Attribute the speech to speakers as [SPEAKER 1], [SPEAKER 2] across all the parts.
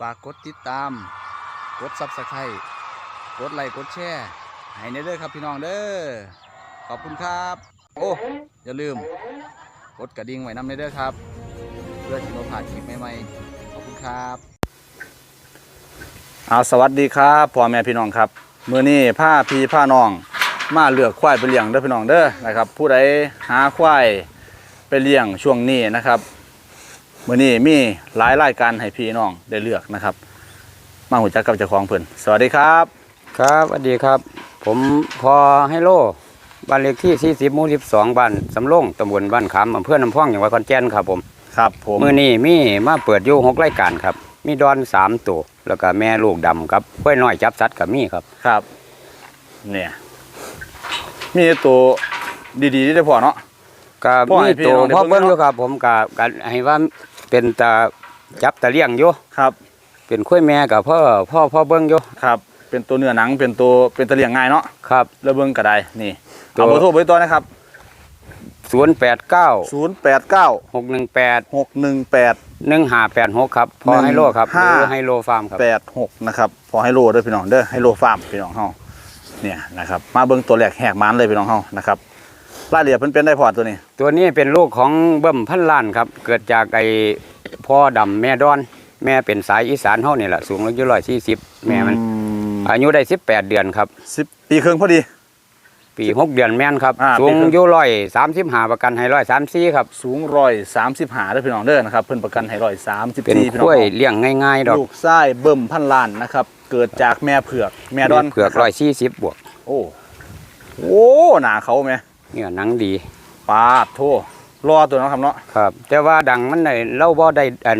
[SPEAKER 1] ฝากกดติดตาม กดซับสไครต์กดไลค์กดแชร์ให้ในเด้อครับพี่น้องเด้อขอบคุณครับ โอ้อย่าลืม กดกระดิ่งไว้นำในเด้อครับ เพื่อที่เราผ่านคลิปใหม่ๆขอบคุณครับเอาสวัสดีครับพ่อแม่พี่น้องครับมือนี้ผ้าพีผ้าน้อง มาเลือกควายไปเลี้ยงเด้อพี่น้องเด้อนะครับ ผู้ใดหาควายไปเลี้ยงช่วงนี้นะครับ มื่อนี้มีหลายรายการให้พี่น้องได้เลือกนะครับ มาหูจักกับเจ้าของเพิ่นสวัสดีครับ
[SPEAKER 2] ครับสวัสดีครับ ผมพอให้โลบ้านเลขที่ 40หมู่12บ้านสำโรงตำบลบ้านขามอำเภอน้ำพ่องจังหวัดขอนแก่นครับผม
[SPEAKER 1] ครับผม
[SPEAKER 2] มื้อนี้มีมาเปิดอยู่หกรายการครับ มีดอน3ตัวแล้วก็แม่ลูกดำครับกล้วยน้อยจับสัตว์กับมีครับ
[SPEAKER 1] ครับ เนี่ย มีตัวดีๆที่ได้พอเนาะ
[SPEAKER 2] ก็
[SPEAKER 1] พ่อให้
[SPEAKER 2] มี
[SPEAKER 1] พี่
[SPEAKER 2] ตัว
[SPEAKER 1] น้องได้
[SPEAKER 2] พ่อ
[SPEAKER 1] เบิ่
[SPEAKER 2] เบิ่
[SPEAKER 1] ง
[SPEAKER 2] ง
[SPEAKER 1] เนาะ
[SPEAKER 2] อยู่ครับ ผมก็ก็ให้ว่า เป็นตาจับตาเลี้ยงอยู่
[SPEAKER 1] ครับ
[SPEAKER 2] เป็นกล้วยแม่กับพ่อพ่อพ่อเบิ่งอยู่
[SPEAKER 1] ครับ เป็นตัวเนื้อหนังเป็นตัวเป็นตะเลียงง่ายเนาะ
[SPEAKER 2] ครับ
[SPEAKER 1] แล้วเบิ่งก็ได้นี่
[SPEAKER 2] ตัว
[SPEAKER 1] เอาเบอร์โทรไปตัวนะครับ
[SPEAKER 2] 089
[SPEAKER 1] 089
[SPEAKER 2] 618
[SPEAKER 1] 618
[SPEAKER 2] 1586ครับพอให้โลครับห
[SPEAKER 1] ห้า
[SPEAKER 2] รือให้โลฟาร์มครับ
[SPEAKER 1] 86นะครับพอให้โลเด้อพี่น้องเด้อให้โลฟาร์มพี่น้องเฮาเนี่ยนะครับมาเบิ่งตัวแรกแหกมันเลยพี่น้องเฮานะครับ รายละเอียดเพิ่นเป็นได้พอตัวนี้
[SPEAKER 2] ตัวนี้เป็นลูกของเบิ่มพันล้านครับ เกิดจากไอ้พ่อดำแม่ดอน แม่เป็นสายอีสานเฮานี่แหละสูงอายุร้อยสี่สิบแม่มันอายุได้สิบแปดเดือนครับ
[SPEAKER 1] สิบปีครึ่งพอดี
[SPEAKER 2] ปีหกเดือนแม่นครับ
[SPEAKER 1] อ่า
[SPEAKER 2] สู
[SPEAKER 1] ปี
[SPEAKER 2] ง
[SPEAKER 1] ครึ่ง
[SPEAKER 2] อายุร้อยสามสิบห้าประกันให้ร้อยสามสี่ครับ
[SPEAKER 1] สูงร้อยสามสิบหาได้อพี่น้องเด้อนะครับเพิ่นประกันให้ร้อยสามสิบ
[SPEAKER 2] เป็น
[SPEAKER 1] สี่พี่น้
[SPEAKER 2] ก
[SPEAKER 1] อง
[SPEAKER 2] ล้วยเลี้ยงง่ายๆดอก
[SPEAKER 1] ลูกไส้เบิ่มพันล้านนะครับ เกิดจากแม่เผือกแม่ดอน
[SPEAKER 2] เผือก
[SPEAKER 1] นะค
[SPEAKER 2] ร้
[SPEAKER 1] บ
[SPEAKER 2] อยสี่สิบบวก
[SPEAKER 1] โอ้โอ้หนาเขาไหม
[SPEAKER 2] เนี่ยหนังดี
[SPEAKER 1] ปาดโทรอตัวเนาะครับเนาะ
[SPEAKER 2] ครับ แต่ว่าดังมันได้เล่าบ่ได้อัน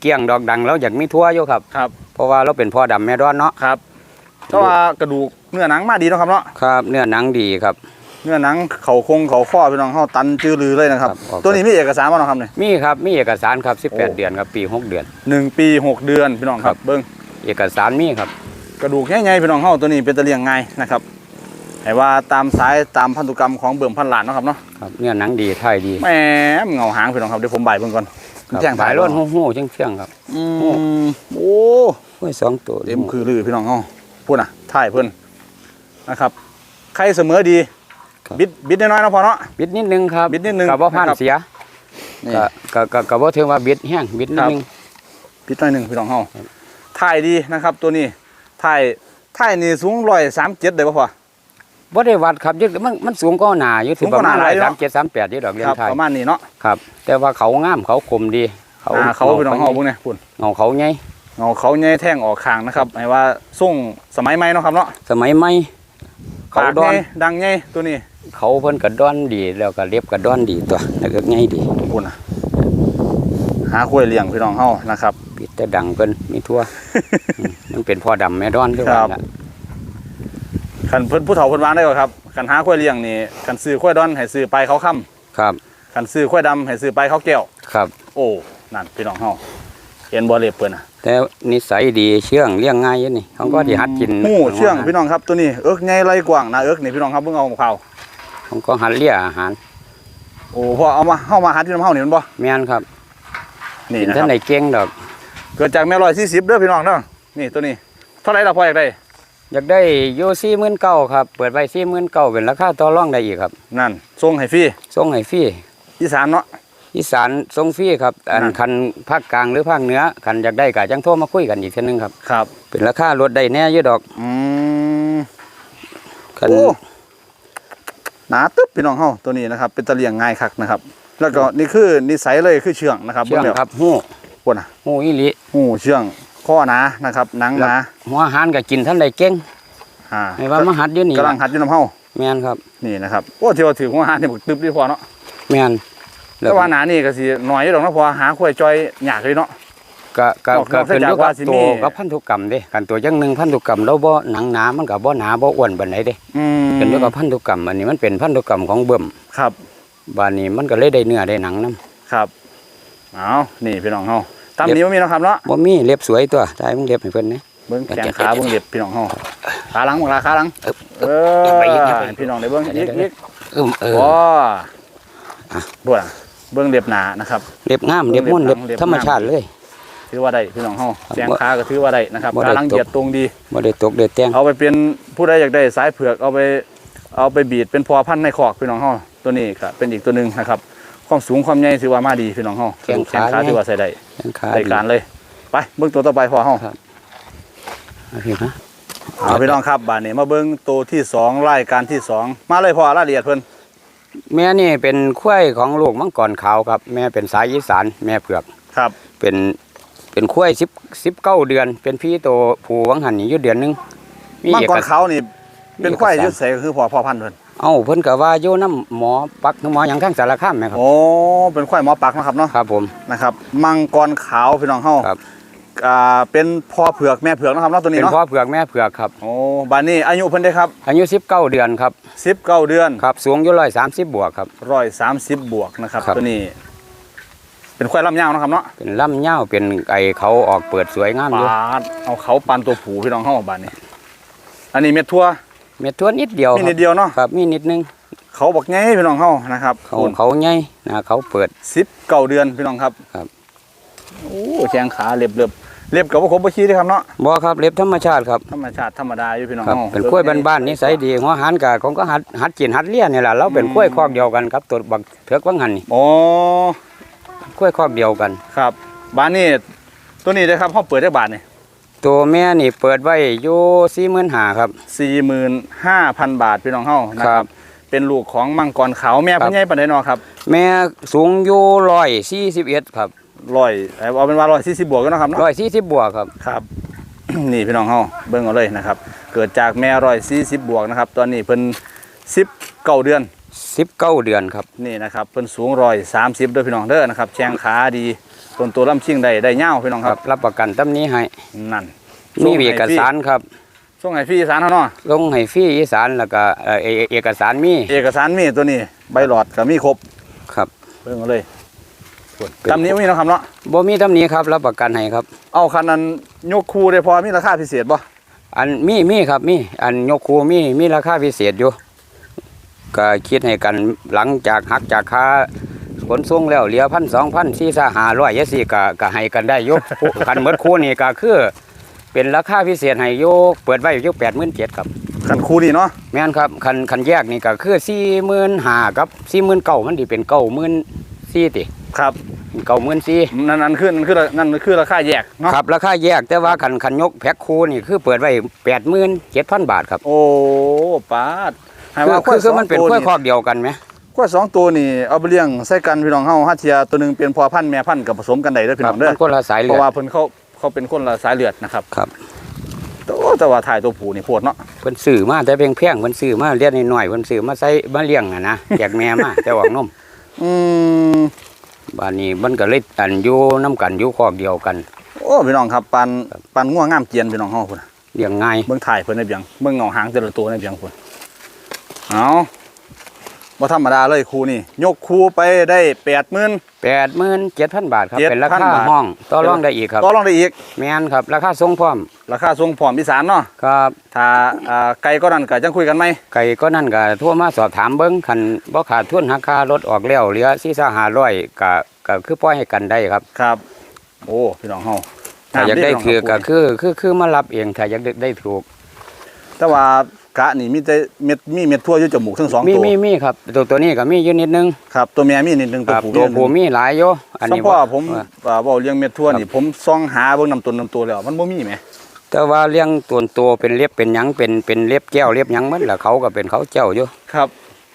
[SPEAKER 2] เกี้ยงดอกดังแล้วอยากมีทั่วอยู่ครับ
[SPEAKER 1] ครับ
[SPEAKER 2] เพราะว่าเราเป็นพ่อดำแม่ดอนเนาะ
[SPEAKER 1] ครับก็ว่ากระดูกเนื้อหนังมาดีเนาะครับเนาะ
[SPEAKER 2] ครับเนื้อหนังดีครับ
[SPEAKER 1] เนื้อหนังเขาคงเขาข้อพี่น้องเฮาตันจือลือเลยนะครับ
[SPEAKER 2] ครับออก
[SPEAKER 1] ตัวนี้มีเอกสารบ่เนาะครับเนี่ย
[SPEAKER 2] มีครับมีเอกสารครับ
[SPEAKER 1] โอ้
[SPEAKER 2] 18 เดือนครับปีหกเดือน
[SPEAKER 1] หนึ่งปีหกเดือนพี่น้องค
[SPEAKER 2] ครั
[SPEAKER 1] รับ บเบิ่ง
[SPEAKER 2] เอกสารมีครับ
[SPEAKER 1] กระดูกใหญ่ๆพี่น้องเฮาตัวนี้เป็นตะเลียงง่ายนะครับ ให้ว่าตามสายตามพันธุกรรมของเบิ่มพันล้านเนาะครับเนาะ
[SPEAKER 2] ครับเนื้อหนังดีท่ายดี
[SPEAKER 1] แหมเงาหางพี่น้องครับเดี๋ยวผมบ่ายเบิ่งก่อน
[SPEAKER 2] ครับ
[SPEAKER 1] แจ้ง
[SPEAKER 2] สาย
[SPEAKER 1] ถ่าย
[SPEAKER 2] ร้
[SPEAKER 1] ร้
[SPEAKER 2] น
[SPEAKER 1] น
[SPEAKER 2] หูหูเชียงๆครับ
[SPEAKER 1] อืมโอ้
[SPEAKER 2] ห้วยสองตัว
[SPEAKER 1] เต็มคือลือพี่น้องเฮาพูดน่ะถ่ายเพิ่นนะครับใครเสมอดีบิดบิดน้อยๆเนาะพอเนาะ
[SPEAKER 2] บิดนิดนึงครับ
[SPEAKER 1] บิดนิดนึง
[SPEAKER 2] กับว่าผ่าน
[SPEAKER 1] นะครับ
[SPEAKER 2] เสีย
[SPEAKER 1] นี่
[SPEAKER 2] ก็ก็ก็ก็บ่ถึงว่าบิดแห้งบิดนิดนึง
[SPEAKER 1] บิดหน่อยหนึงพี่น้องเฮาถ่ายดีนะครับ ตัวนี้ถ่ายถ่ายนี่สูง137ได้บ่พอ
[SPEAKER 2] บ่ได้วัดครับยึดมันมันสูงก็หนาอยู่ถึ
[SPEAKER 1] สู
[SPEAKER 2] ง
[SPEAKER 1] ง
[SPEAKER 2] ป
[SPEAKER 1] กว่า
[SPEAKER 2] ระมาณ
[SPEAKER 1] หนาหลายเนอะ
[SPEAKER 2] 37 38อยู่ดอกเรียน
[SPEAKER 1] ครับ
[SPEAKER 2] ไทย
[SPEAKER 1] ประมาณนี้เนาะ
[SPEAKER 2] ครับ แต่ว่าเขางามเขาคมดี
[SPEAKER 1] หน้าเขาพี่น้องเฮาพวกนี้พุ่น
[SPEAKER 2] เงาเขาใหญ่
[SPEAKER 1] เงาเขาใหญ่แท่งออกข้างนะครับให้ว่าส่งสมัยใหม่เนาะครับเนาะ
[SPEAKER 2] สมัยใหม่เขา
[SPEAKER 1] ปาก
[SPEAKER 2] ดอ
[SPEAKER 1] ให
[SPEAKER 2] น
[SPEAKER 1] ญ่ดังใหญ่ตัวนี้
[SPEAKER 2] เขาเพิ่นก็ดอนดีแล้วก็เล็บก็ดอนดีตัวแล้วก็ใหญ่ดี
[SPEAKER 1] พุ่นน่ะหาคุ้ยเลี้ยงพี่น้องเฮานะครับ
[SPEAKER 2] ปิดแต่ดังเพิ่นมีทั่วอืมมันเป็นพ่อดำแม่ดอนด้วย
[SPEAKER 1] ครั
[SPEAKER 2] ว่า
[SPEAKER 1] บ
[SPEAKER 2] ล่ะ
[SPEAKER 1] คันเพิ่นผู้เฒ่าเพิ่นวางได้บ่ครับคันหาคุ้ยเลี้ยงนี่คันซื้อคุ้ยดอนให้ซื้อไปเขาค่ำ
[SPEAKER 2] ครับ
[SPEAKER 1] คันซื้อคุ้ยดำให้ซื้อไปเขาแก้ว
[SPEAKER 2] ครับ
[SPEAKER 1] โอ้ นั่นพี่น้องเฮาเห็นบ่เล็บเพิ่นน่ะ
[SPEAKER 2] แต่นิสัยดีเชื่องเลี้ยงง่ายอยู่นี่เขาก็ที่หัดกิน
[SPEAKER 1] หูเชื่องพี่น้องครับตัวนี้เอิกใหญ่ไรกว้างหนะเอิกนี่พี่น้องครับเพิ่งเอาข่าว
[SPEAKER 2] เขาก็หัดเลี้ยอาหาร
[SPEAKER 1] โอ้พอเอามาเฮามาหาที่น้ำเฮานี่มันบ่
[SPEAKER 2] แม่นครับ
[SPEAKER 1] นี่
[SPEAKER 2] กิน
[SPEAKER 1] นะค
[SPEAKER 2] ท่า
[SPEAKER 1] รั
[SPEAKER 2] น
[SPEAKER 1] บ
[SPEAKER 2] ไหนเก่งดอก
[SPEAKER 1] เกิดจากแม่ร้อยสี่สิบเด้อพี่น้องเด้อนี่ตัวนี้เท่าไหร่ล่ะพ่ออยากได้
[SPEAKER 2] อยากได้อยู่สี่หมื่นเก้าครับ เปิดไว้สี่หมื่นเก้าเป็นราคาต่อรองได้อีกครับ
[SPEAKER 1] นั่นส่งให้ฟรี
[SPEAKER 2] ส่งให้ฟรี
[SPEAKER 1] อีสานเนาะ
[SPEAKER 2] อีสานส่งฟรีครับ อัน
[SPEAKER 1] นั่น
[SPEAKER 2] คันภาคกลางหรือภาคเหนือคันอยากได้ก็จังโทรมาคุยกันอีกเทีนึงครับ
[SPEAKER 1] ครับ
[SPEAKER 2] เป็นราคาลดได้แน่อยู่ดอก
[SPEAKER 1] อืม
[SPEAKER 2] คัน
[SPEAKER 1] โอ้หนาตึ๊บพี่น้องเฮาตัวนี้นะครับ เป็นตะเลียงง่ายคักนะครับ แล้วก็นี่คือนิสัยเลยคือเชื่องนะครับ
[SPEAKER 2] เชื่อง
[SPEAKER 1] เบิ่งแล้ว
[SPEAKER 2] ครับหู้
[SPEAKER 1] ปวดน่ะ
[SPEAKER 2] หูอีหลี
[SPEAKER 1] หูเชื่อง ข้อหนานะครับหนังหนา
[SPEAKER 2] หัวอาหารก็กินท่านใดเก่ง
[SPEAKER 1] อ่า
[SPEAKER 2] ให้ว่ามาหัดอยู่นี่
[SPEAKER 1] กำลังหัดอยู่น้ำเฮา
[SPEAKER 2] แม่นครับ
[SPEAKER 1] นี่นะครับโอ้ที่ว่าถือหัวหานี่บักตึบดีพอเนาะ
[SPEAKER 2] แม่น
[SPEAKER 1] แต่ว่าหนานี่ก็สิน้อยอยู่ดอกเนาะเพอหาควายจอยยากเลยเนาะ
[SPEAKER 2] ก็ก็
[SPEAKER 1] นอก
[SPEAKER 2] ก็ขึ้นอยู่
[SPEAKER 1] จากว่า
[SPEAKER 2] กับ
[SPEAKER 1] สิ
[SPEAKER 2] ตั
[SPEAKER 1] มี
[SPEAKER 2] วกับพันธุกรรมเด้กันตัวจังหนึงพันธุกรรมแล้วบ่หนังหนามันก็บ่หนาบ่อ้วนปานใดเด้
[SPEAKER 1] อืม
[SPEAKER 2] ขึ้นอยู่กับพันธุกรรมอันนี้มันเป็นพันธุกรรมของเบิ่ม
[SPEAKER 1] ครับ
[SPEAKER 2] บานนี้มันก็เลยได้เนื้อได้หนังนํ
[SPEAKER 1] ครับเอานี่พี่น้องเฮา ตามนี้บ่มีเนาะครับเนาะ
[SPEAKER 2] บ่มีเล็บสวยตัวได้มึงเล็บให้เพิ่นนะ
[SPEAKER 1] เบิ่งแขนขาเบิ่งเล็บพี่น้องเฮาขาหลังเบิ่งขาขาหลัง
[SPEAKER 2] เอิบ
[SPEAKER 1] เออ
[SPEAKER 2] อย่าไปอีกอย่าไป
[SPEAKER 1] ให้พี่น้องได้เบิ่งอีกอีก
[SPEAKER 2] เออเออ
[SPEAKER 1] ว้าบ่ล่ะเบิ่งเล็บหนานะครับ
[SPEAKER 2] เล็บงามเล็บม่วน
[SPEAKER 1] เล็
[SPEAKER 2] เล็
[SPEAKER 1] บบหนังเล็บ
[SPEAKER 2] ธรรมชาติเลย
[SPEAKER 1] ถือว่าได้พี่น้องเฮา
[SPEAKER 2] ครับ
[SPEAKER 1] แขนขาก็ถือว่าได้นะครับ
[SPEAKER 2] บ่ได้
[SPEAKER 1] ขาหลังเหยียดตรงดี
[SPEAKER 2] บ่ได้ตกได้แต่ง
[SPEAKER 1] เอาไปเป็นผู้ใดอยากได้สายเผือกเอาไปเอาไปบีดเป็นพอพันธุ์ในคอกพี่น้องเฮาตัวนี้ก็เป็นอีกตัวหนึ่งนะครับ ความสูงความใหญ่ถือว่ามาดีพี่น้องเฮาแขนขาถือว่าใส่ได้
[SPEAKER 2] แข้งขา
[SPEAKER 1] ได้
[SPEAKER 2] ดี
[SPEAKER 1] การเลยไปเบิ่งตัวต่อไปพอเฮา
[SPEAKER 2] ครับเอาพี่นะ
[SPEAKER 1] เอาพี่น้องครับบาดนี้มาเบิ่งตัวที่สองรายการที่สองมาเลยพอรายละเอียดเพิ่น
[SPEAKER 2] แม่นี่เป็นควายของลูกมังกรขาวครับ แม่เป็นสายอีสานแม่เผือก
[SPEAKER 1] ครับ
[SPEAKER 2] เป็นเป็นควาย10 19เดือน เป็นพี่โตผูวังหันนี่อยู่เดือนหนึง
[SPEAKER 1] มังกร
[SPEAKER 2] เอกส
[SPEAKER 1] ขาวนี่เป็น
[SPEAKER 2] มีเอก
[SPEAKER 1] ควาย
[SPEAKER 2] สาร
[SPEAKER 1] อยุดใสก็คือพอพ่อพันธุ์เพิ่น
[SPEAKER 2] เอ้าเพิ่นก็ว่าอยู่น้ำหมอปักหมอหยังข้างสารคามแม่ครับ
[SPEAKER 1] โอ้เป็นควายหมอปักนะครับเนาะ
[SPEAKER 2] ครับผม
[SPEAKER 1] นะครับ มังกรขาวพี่น้องเฮา
[SPEAKER 2] ครับ
[SPEAKER 1] อ่าเป็นพ่อเผือกแม่เผือกนะครับเนาะตัวนี้
[SPEAKER 2] เป็น
[SPEAKER 1] เนาะ
[SPEAKER 2] พ่อเผือกแม่เผือกครับ
[SPEAKER 1] โอ้บาดนี้อายุเพิ่นได้ครับ
[SPEAKER 2] อายุ19เดือนครับ
[SPEAKER 1] 19เดือน
[SPEAKER 2] ครับ สูงอยู่130บวกครับ
[SPEAKER 1] ร้อยสามสิบบวกนะครับ
[SPEAKER 2] ครับ
[SPEAKER 1] ตัวนี้ เป็นควายลำยาวนะครับเนาะ
[SPEAKER 2] เป็นลำเง่าวเป็นไอเขาออกเปิดสวยงามอยู่
[SPEAKER 1] ปาดเอาเขาปันตัวผูพี่น้องเข้าบานนี้ อันนี้เม็ดทั่ว
[SPEAKER 2] เม็ดทวนนิดเดียว
[SPEAKER 1] มี
[SPEAKER 2] ค
[SPEAKER 1] นิ
[SPEAKER 2] รับ
[SPEAKER 1] ดเดียวเนาะ
[SPEAKER 2] ครับมีนิดนึง
[SPEAKER 1] เขาบอกไงพี่น้องเข้านะครับ
[SPEAKER 2] เขาเขาใหญ่นะเขาเปิด
[SPEAKER 1] สิบเก้าเดือนพี่น้องครับ
[SPEAKER 2] ครับ
[SPEAKER 1] โอ้แข้งขาเล็บเล็บเล็บกับว่าครบบ่ขี้เด้อครับเนาะ
[SPEAKER 2] บ่ครับเล็บธรรมชาติครับ
[SPEAKER 1] ธรรมชาติธรรมดาอยู่พี่น้อง
[SPEAKER 2] ครับ
[SPEAKER 1] เฮา
[SPEAKER 2] เป็นกล้วยบ้านๆนิสัยดีหัวหันกะของก็หัดหัดกินหัดเลี้ยนนี่แหละเราเป็นกล้วยคอกเดียวกันครับตัวบักเถือกวังหันนี่
[SPEAKER 1] โอ้
[SPEAKER 2] กล้วยคอกเดียวกัน
[SPEAKER 1] ครับบ้านนี้ตัวนี้เด้อครับเขาเปิดได้บาทนี่
[SPEAKER 2] ตัวแม่นี่เปิดไว้อยู่45,000ครับ
[SPEAKER 1] สี่หมื่นห้าพันบาทพี่น้องเฮานะค
[SPEAKER 2] ครั
[SPEAKER 1] รับ
[SPEAKER 2] บ
[SPEAKER 1] เป็นลูกของมังกรขาวแม่
[SPEAKER 2] ครับ
[SPEAKER 1] เพิ่นใหญ่ปานใดเนาะครับ
[SPEAKER 2] แม่สูงอยู่141ครับ
[SPEAKER 1] ร้อยเอาเป็นว่าร้อยสี่สิบบวกกันเนาะครับเนาะ
[SPEAKER 2] 140บวกครับ
[SPEAKER 1] ครับ นี่พี่น้องเฮาเบิ่งเอาเลยนะครับ เกิดจากแม่ร้อยสี่สิบบวกนะครับ ตอนนี้เพิ่นสิบเก้าเดือน
[SPEAKER 2] 19เดือนครับ
[SPEAKER 1] นี่นะครับเพิ่นสูงร้อยสามสิบเด้อพี่น้องเด้อนะครับแข้งขาดี ต้นตัวลำชิงได้ได้เง่าวพี่น้อง
[SPEAKER 2] ค
[SPEAKER 1] ค
[SPEAKER 2] รั
[SPEAKER 1] รั
[SPEAKER 2] บ บรับประกันตำนี้ให้
[SPEAKER 1] นั่น
[SPEAKER 2] มีเอกสารครับ
[SPEAKER 1] ส่งให้พี่อีสานเขาเนาะ
[SPEAKER 2] ลงให้ฟรีอีสานแล้วก็เอ่อเอเอกสารมี
[SPEAKER 1] เอกสารมีตัวนี้ใบหลอดก็มีครบ
[SPEAKER 2] ครับ
[SPEAKER 1] เบิ่งเอาเลยตำนี้มีเนาะครับเนาะ
[SPEAKER 2] บ่มีตำหนี้ครับรับประกันให้ครับ
[SPEAKER 1] เอาคันนั้นยกคู่ได้พอมีราคาพิเศษบ่
[SPEAKER 2] อันมีมีครับมีอันยกคูมีมีราคาพิเศษอยู่ก็คิดให้กันหลังจากหักจากค่า ขนส่งแล้วเหลือพันสองพันสี่สห้าร้อยยสี่ก็ก็ให้กันได้อยกกันเบิดคู่นี่ก็คือ เป็นราคาพิเศษให้โยกเปิดไว้อยู่แปดหมื่นเจ็ดครับ
[SPEAKER 1] คันคู่นี่เนาะ
[SPEAKER 2] แม่นครับคันคันแยกนี่ก็คือสี่หมื่นห้ากับสี่หมื่นเก้ามันดีเป็นเก้าหมื่นสี่ติ
[SPEAKER 1] ครับ
[SPEAKER 2] เก้าหมื่นสี่
[SPEAKER 1] นั่นนั่นคือนั่นคือนั่นคือราคาแยกเนาะ
[SPEAKER 2] ครับราคาแยกแต่ว่าคันคันยกแพ็คคูนี่คือเปิดไว้แปดหมื่นเจ็ดพันบาทครับ
[SPEAKER 1] โอ้ปาดให้
[SPEAKER 2] คือ
[SPEAKER 1] ว่า
[SPEAKER 2] คือคือมันเป็น
[SPEAKER 1] สง
[SPEAKER 2] กล้วย
[SPEAKER 1] ตัว
[SPEAKER 2] ครอบเดียวกันไหม
[SPEAKER 1] กล้วยสองตัวนี่เอาไปเลี้ยงใส่กันพี่น้องเฮาฮัทเทียตัวหนึงเป็นพ่อพันธุ์แม่พันธุ์กับผสมกันได้เด้อพี่
[SPEAKER 2] ค
[SPEAKER 1] น้
[SPEAKER 2] รั
[SPEAKER 1] อบงเด้อ
[SPEAKER 2] มันคนละสายเลื
[SPEAKER 1] เพ
[SPEAKER 2] อด
[SPEAKER 1] ราะว่าเพิ่นเขาเขาเป็นคนละสายเลือดนะครับ
[SPEAKER 2] ครับ
[SPEAKER 1] แต่ว่าแต่ว่าถ่ายตัวผู้นี่โพดเนาะ
[SPEAKER 2] เพิ่นซื้อมาแต่เพียงเพียงๆเพิ่นซื้อมาเลี้ยงน้อยๆเพิ่นซื้อมาใส่มาเลี้ยงอะนะ แจกแม่มาแต่ว่านม
[SPEAKER 1] อืม
[SPEAKER 2] บ้านนี้มันก็เลยอันอยู่น้กันอยู่คอกเดียวกัน
[SPEAKER 1] โอ้พี่น้องครับปันปันง่วงงามเกียนพี่น้องเฮาพุ่นน่ะ
[SPEAKER 2] เลี้ยงง่าย
[SPEAKER 1] เบิ่งถ่ายเพิ่นได้เพียงเบิ่งเงาหางแต่ละตัวได้เพียงพุ่นเอา บ่ธรรมดาเลยครูนี่ ยกครูไปได้80,000
[SPEAKER 2] 87,000บาทครับ
[SPEAKER 1] 7,000
[SPEAKER 2] เป็นราคา
[SPEAKER 1] บาท
[SPEAKER 2] ห้องต่อรองได้อีกครับ
[SPEAKER 1] ต่อรองได้อีก
[SPEAKER 2] แม่นครับ ราคาทรงพร้อม
[SPEAKER 1] ราคาทรงพร้อมอีสานเนาะ
[SPEAKER 2] ครับ
[SPEAKER 1] ถ้าอ่าไกลก็นั่นก็จังคุยกันไหม
[SPEAKER 2] ไก่ก็นั่นก็โทั่วมาสอบถามเบิ่งคันบ่ขาดทุนราคารถออกแล้วเหลือ4-500ก็ก็คือปล่อยให้กันได้ครับ
[SPEAKER 1] ครับ โอ้พี่น้องเฮา
[SPEAKER 2] ถ้าอยากได้
[SPEAKER 1] งม
[SPEAKER 2] คือ
[SPEAKER 1] พี่น้
[SPEAKER 2] ก็
[SPEAKER 1] งรับ
[SPEAKER 2] คือคือคือมารับเองถ้าอยากได้ได้ถูก
[SPEAKER 1] แต่ว่า กะนี่มีแต่เม็ดมีเม็ดทั่วอยู่จมูกทั้งสอง
[SPEAKER 2] มี
[SPEAKER 1] ตัว
[SPEAKER 2] มีมีครับ ตัวตัวนี้ก็มีอยู่นิดนึง
[SPEAKER 1] ครับตัวแม่มีนิดนึง
[SPEAKER 2] ค
[SPEAKER 1] ตัว
[SPEAKER 2] รับ
[SPEAKER 1] ผู้
[SPEAKER 2] ตัว
[SPEAKER 1] นิดนึง
[SPEAKER 2] ผู้มีหลายอยู่อัน
[SPEAKER 1] สั
[SPEAKER 2] นี้
[SPEAKER 1] มพ่อ
[SPEAKER 2] ว่า
[SPEAKER 1] ผม
[SPEAKER 2] ว่า
[SPEAKER 1] อ่าเว้าเลี้ยงเม็ดทั่วนี่ผมซ่องหาเบิ่งนำตนนำตัวแล้วมันบ่มีแหม
[SPEAKER 2] แต่ว่าเลี้ยงตัวตัวเป็นเล็บเป็นหยังเป็นเป็นเล็บแก้วเล็บหยังมันละเขาก็เป็นเขาเจ้าอยู่
[SPEAKER 1] ครับ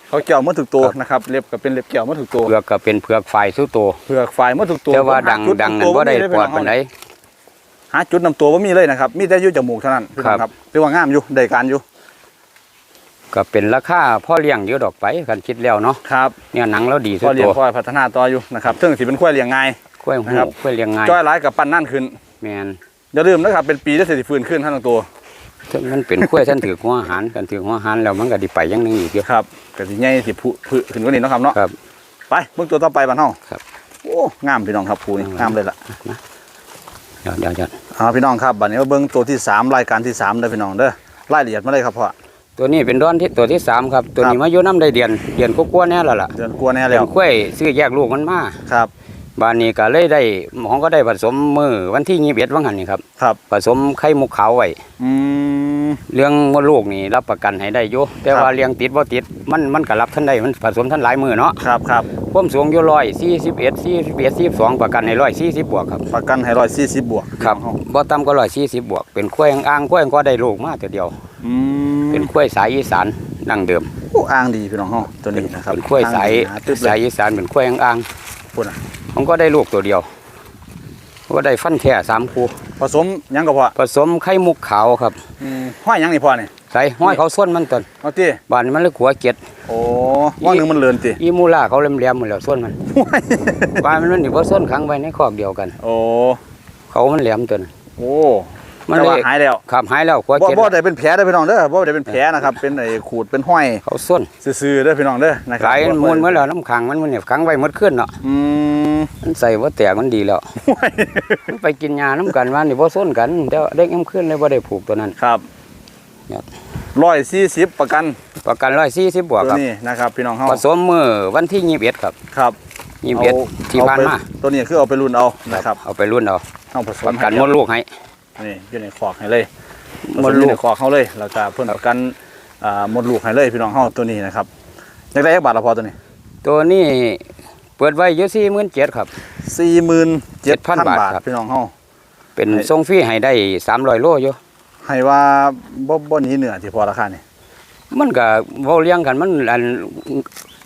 [SPEAKER 1] เขาเกี่ยวหมาถูกตัวนะครับเล็บก็เป็นเล็บเกี่ยวหมาถูกตัว
[SPEAKER 2] เผือกก็เป็นเผือกฝ่ายสู้โตว
[SPEAKER 1] เผือกฝ่ายหมาถูกตัว
[SPEAKER 2] แต่ว่าดัง
[SPEAKER 1] หจุ
[SPEAKER 2] ดังำนั้น
[SPEAKER 1] ตัว
[SPEAKER 2] บ่ได้
[SPEAKER 1] มีเลย
[SPEAKER 2] ปอด
[SPEAKER 1] พี่
[SPEAKER 2] ปาน
[SPEAKER 1] น้
[SPEAKER 2] ใด
[SPEAKER 1] องหาจุดนำตัวบ่มีเลยนะครับมีแต่อยู่จมูกเท่านั้นพี่น้อง
[SPEAKER 2] ค
[SPEAKER 1] ค
[SPEAKER 2] รั
[SPEAKER 1] รับบเรียกว่างามอยู่ได้การอยู่
[SPEAKER 2] ก็เป็นราคาพ่อเลี้ยงอยู่ดอกไปกันคิดแล้วเนาะ
[SPEAKER 1] ครับ
[SPEAKER 2] เนี่ยหนังแล้วดีสุ
[SPEAKER 1] พ
[SPEAKER 2] ด
[SPEAKER 1] อเลี้ย
[SPEAKER 2] โต
[SPEAKER 1] งพอพัฒนาต่ออยู่นะครับซึ่งสิเป็นควายเลี้ยงง่าย
[SPEAKER 2] กล้วยหู
[SPEAKER 1] นะครับ
[SPEAKER 2] กล้วยเลี้ยงง่าย
[SPEAKER 1] จ้อยหลายกับปั้นนั่นขึ้น
[SPEAKER 2] แมน
[SPEAKER 1] อย่าลืมนะครับเป็นปีได้สิฟื้นขึ้นทั้งตัว
[SPEAKER 2] ถึงมันเป็นกล้วยท่านถือหัวอาหารกันถือหัวอาหารแล้วมันก็ไดีไปอยังหนึงอีกเยอะ
[SPEAKER 1] ครับก็สิใหญ่สิผุผึขึ้นกว่านี้เนาะครับเนาะ
[SPEAKER 2] ครับ
[SPEAKER 1] ไปเบิ่งตัวต่อไปบ้านเฮา
[SPEAKER 2] ครับ
[SPEAKER 1] โอ้งามพี่น้องครับผูนี่งามเลยล่ะ
[SPEAKER 2] เดี๋ยวเดี๋ยวเดี๋ยว
[SPEAKER 1] เอาพี่น้องครับบัดนี้มาเบิ่งตัวที่สามรายการที่สามเด้อพี่น้องเด้อรายละเอียดมาเลยครับพ่อ
[SPEAKER 2] ตัวนี้เป็นร้อนที่ตัวที่สามครับ ตัว
[SPEAKER 1] ครั
[SPEAKER 2] นี้
[SPEAKER 1] บ
[SPEAKER 2] มาอยู่น้ำได้เดือนเดือนกว่าๆแน่แล้วล่ะ
[SPEAKER 1] เดือนกลัวแน่
[SPEAKER 2] เป็
[SPEAKER 1] แล้ว
[SPEAKER 2] นกล้วยซื้อแยกลูกมันมา
[SPEAKER 1] ครับ
[SPEAKER 2] บ้านนี้ก็เลยได้หมองก็ได้ผสมมือวันที่ยี่สิบเอ็ดวันหันนี่ครับ
[SPEAKER 1] ครับ
[SPEAKER 2] ผสมไข่มุกขาวไว้
[SPEAKER 1] อืม
[SPEAKER 2] เรื่องมดลูกนี่รับประกันให้ได้อยู่แต่
[SPEAKER 1] ครับ
[SPEAKER 2] ว่าเลี้ยงติดบ่ติดมันมันก็รับท่านได้มันผสมท่านหลายมือเนาะ
[SPEAKER 1] ครับครับ
[SPEAKER 2] ความสูงอยู่ร้อยสี่สิบเอ็ดสี่สิบเอ็ดสี่สองประกันให้ร้อยสี่สิบบวกครับ
[SPEAKER 1] ประกันให้ร้อยสี่สิบบวก
[SPEAKER 2] ครับ
[SPEAKER 1] พี่น้องเฮา
[SPEAKER 2] บ่ต่ำก็ร้อยสี่สิบบวกเป็นกล้วยอ่างๆกล้วยก็ได้ลูกมาตัวเดียว
[SPEAKER 1] อืม
[SPEAKER 2] เป็นกล้วยสายอีสานดั้งเดิม
[SPEAKER 1] โอ้อ้างดีพี่น้องเฮาตัวนี้นะครับ
[SPEAKER 2] เป็นกล้วยสาย
[SPEAKER 1] อ้างดีหตึ๊บเล
[SPEAKER 2] สาย
[SPEAKER 1] ย
[SPEAKER 2] อีสานเป็นกล้วยอ่าง
[SPEAKER 1] พุ่นน่ะ
[SPEAKER 2] ๆมันก็ได้ลูกตัวเดียวก็ได้ฟันแท้สามคู่
[SPEAKER 1] ผสมหยังก็พอ
[SPEAKER 2] ผสมไข่มุกขาวครับ
[SPEAKER 1] อืมห้อยหยังนี่พอนี่
[SPEAKER 2] ใส่ห้อยเขาส้นมันต้น
[SPEAKER 1] เอาติ
[SPEAKER 2] บ้านนี้มันเลยขัวเกียด
[SPEAKER 1] โอ้ว่างหนึงมันเลือนติ
[SPEAKER 2] อีมูล่าเขาเลียมๆหมดแล้วส้นมัน
[SPEAKER 1] ห้วย
[SPEAKER 2] บ้านมันมันอยู่ว่าส้นขังไว้ในคอกเดียวกัน
[SPEAKER 1] โอ้
[SPEAKER 2] เขามันแหลมตัวนั้น
[SPEAKER 1] โอ้
[SPEAKER 2] มัน
[SPEAKER 1] แต่
[SPEAKER 2] เล
[SPEAKER 1] ว่ายหายแล้ว
[SPEAKER 2] ขับหายแล้วขัว
[SPEAKER 1] บ่
[SPEAKER 2] เกียด
[SPEAKER 1] บ่ได้เป็นแผลเด้อพี่น้องเด้อบ่ได้เป็นแผลนะครับ เป็นไอ้ขูดเป็นห้อย
[SPEAKER 2] เขาส้น
[SPEAKER 1] ซื่อๆเด้อพี่น้องเด้อนะค
[SPEAKER 2] ห
[SPEAKER 1] รับ
[SPEAKER 2] ลายมูลเมื่อแล้วน้ำขังมันมันเนี่ยขังไว้หมดขึ้นเนาะ
[SPEAKER 1] อืม
[SPEAKER 2] มันใส่ว่าแตกมันดีแล้ว
[SPEAKER 1] ห้วย
[SPEAKER 2] มันไปกินยาน้ำกันว่านี่บ่ส้นกันแต่ว่าเด็กน้ำขึ้นเลยบ่ได้ผูกตัวนั้น
[SPEAKER 1] ครับ
[SPEAKER 2] ครับ
[SPEAKER 1] ร้อยสี่สิบประกัน
[SPEAKER 2] ประกันร้อยสี่สิบบวก
[SPEAKER 1] ตัว
[SPEAKER 2] ครับ
[SPEAKER 1] นี้นะครับ พี่น้องเฮา
[SPEAKER 2] ผสมมือวันที่ยี่สิบเอ็ดครับ
[SPEAKER 1] ครับ
[SPEAKER 2] ยี่สิบเอ็ด
[SPEAKER 1] เอา
[SPEAKER 2] ที่ผ่านมา
[SPEAKER 1] เอไปตัวนี้คือเอาไปรุ่นเอานะครับ
[SPEAKER 2] เอาไปรุ่นเอา
[SPEAKER 1] เอาผส
[SPEAKER 2] ป
[SPEAKER 1] ม
[SPEAKER 2] ระกัน
[SPEAKER 1] ให้
[SPEAKER 2] มดลูกให้
[SPEAKER 1] นี่อยู่ในขอกให้เลยผ
[SPEAKER 2] ม
[SPEAKER 1] ส
[SPEAKER 2] ด
[SPEAKER 1] มอ
[SPEAKER 2] ลู
[SPEAKER 1] ยู่
[SPEAKER 2] ก
[SPEAKER 1] ในขอกเขาเลยแล้วก็เพิ่นประกันอ่ามดลูกให้เลยพี่น้องเฮาตัวนี้นะครับอยากได้จักบาทละพอตัวนี้
[SPEAKER 2] ตัวนี้เปิดไว้อยู่สี่หมื่นเจ็ดครับ
[SPEAKER 1] 47,000
[SPEAKER 2] 7,000
[SPEAKER 1] บาท
[SPEAKER 2] บาทครับ
[SPEAKER 1] พี่น้องเฮา
[SPEAKER 2] เป็น
[SPEAKER 1] ให้
[SPEAKER 2] ทรงฟรีให้ได้สามร้อยโลอยู่
[SPEAKER 1] ให้ว่าบ่บ่หนีเหนือที่พอราคานี่
[SPEAKER 2] มันก็เว้าเลี้ยงกันมันอัน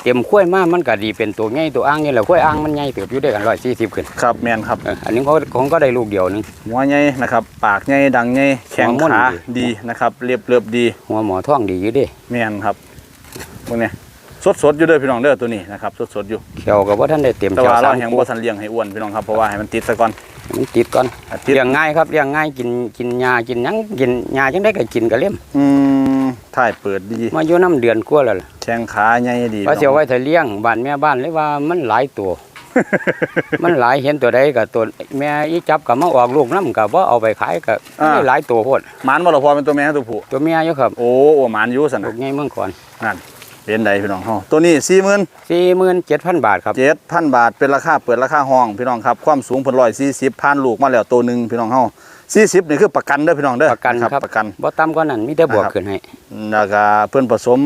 [SPEAKER 2] เต็มข้วยมากมันก็ดีเป็นตัวใหญ่ตัวอ่างนี่แหละข้วยอ่างมันใหญ่เติบอยู่ด้วยกันร้อยสี่สิบขึ้น
[SPEAKER 1] ครับแม่นครับ
[SPEAKER 2] เอออันนี้เขาของก็ได้ลูกเดียวหนึง
[SPEAKER 1] หัวใหญ่นะครับ ปากใหญ่ดังใหญ่แข็ง
[SPEAKER 2] หัวม่วน
[SPEAKER 1] ขา
[SPEAKER 2] ดี
[SPEAKER 1] ดีนะครับเรียบเรียบดี
[SPEAKER 2] หัวหมอท้องดีอยู่เดิ
[SPEAKER 1] แม่นครับพวกนี้สดสดๆอยู่เด้อพี่น้องเด้อตัวนี้นะครับสดสดๆอยู่
[SPEAKER 2] เขียวกับว่าท่านได้เต็ม
[SPEAKER 1] แต่
[SPEAKER 2] เขียว
[SPEAKER 1] ว่า
[SPEAKER 2] สา
[SPEAKER 1] เรา
[SPEAKER 2] ม
[SPEAKER 1] แห่ง
[SPEAKER 2] คู่
[SPEAKER 1] บ่ทันเลี้ยงให้อ้วนพี่น้องครับเพราะว่าให้มันติดซะก่อน
[SPEAKER 2] มันติดก่อน
[SPEAKER 1] อะติด
[SPEAKER 2] เลี้ยงง่ายครับเลี้ยงง่ายกินกินหญ้ากินหยังกินหญ้าจังได้ก็กินกระเล่ม
[SPEAKER 1] อืม ถ่ายเปิดดี
[SPEAKER 2] มาอยู่น้ำเดือนกว่าแล้วล่ะ
[SPEAKER 1] แข้งขาใหญ่ดี
[SPEAKER 2] ว่าเสียวไว้ถ้าเลี้ยงบ้านแม่บ้านเลยว่ามันหลายตัว มันหลายเห็นตัวใดก็ตัวแม่อีจับก็มาออกลูกน้ำก็บ่เอาไปขายก็ไม่หลายตัวโพด
[SPEAKER 1] หมานบ่ล่ะพอเป็นตัวแม่ตัวผู้
[SPEAKER 2] ตัวเมียอยู่ครับ
[SPEAKER 1] โอ้โอ้หมานอยู่ซั่น
[SPEAKER 2] ลู
[SPEAKER 1] น่ะ
[SPEAKER 2] กใหญ่เมืองก่อน
[SPEAKER 1] นั่นเป็นใดพี่น้องเฮาตัวนี้
[SPEAKER 2] สี่หมื่นเจ็ดพันบาทครับ
[SPEAKER 1] 47,000บาทเป็นราคาเปิดราคาห้องพี่น้องครับความสูงเพิ่น140ผ่านลูกมาแล้วตัวหนึงพี่น้องเฮา 40นี่คือประกันเด้อพี่น้องเด้อ
[SPEAKER 2] ประกันครับ
[SPEAKER 1] ประกัน
[SPEAKER 2] บ่ต่ำกว่านั้นมีแต่บวก
[SPEAKER 1] นะครับ
[SPEAKER 2] ขึ้นให้
[SPEAKER 1] แล้วก็เพิ่นผสม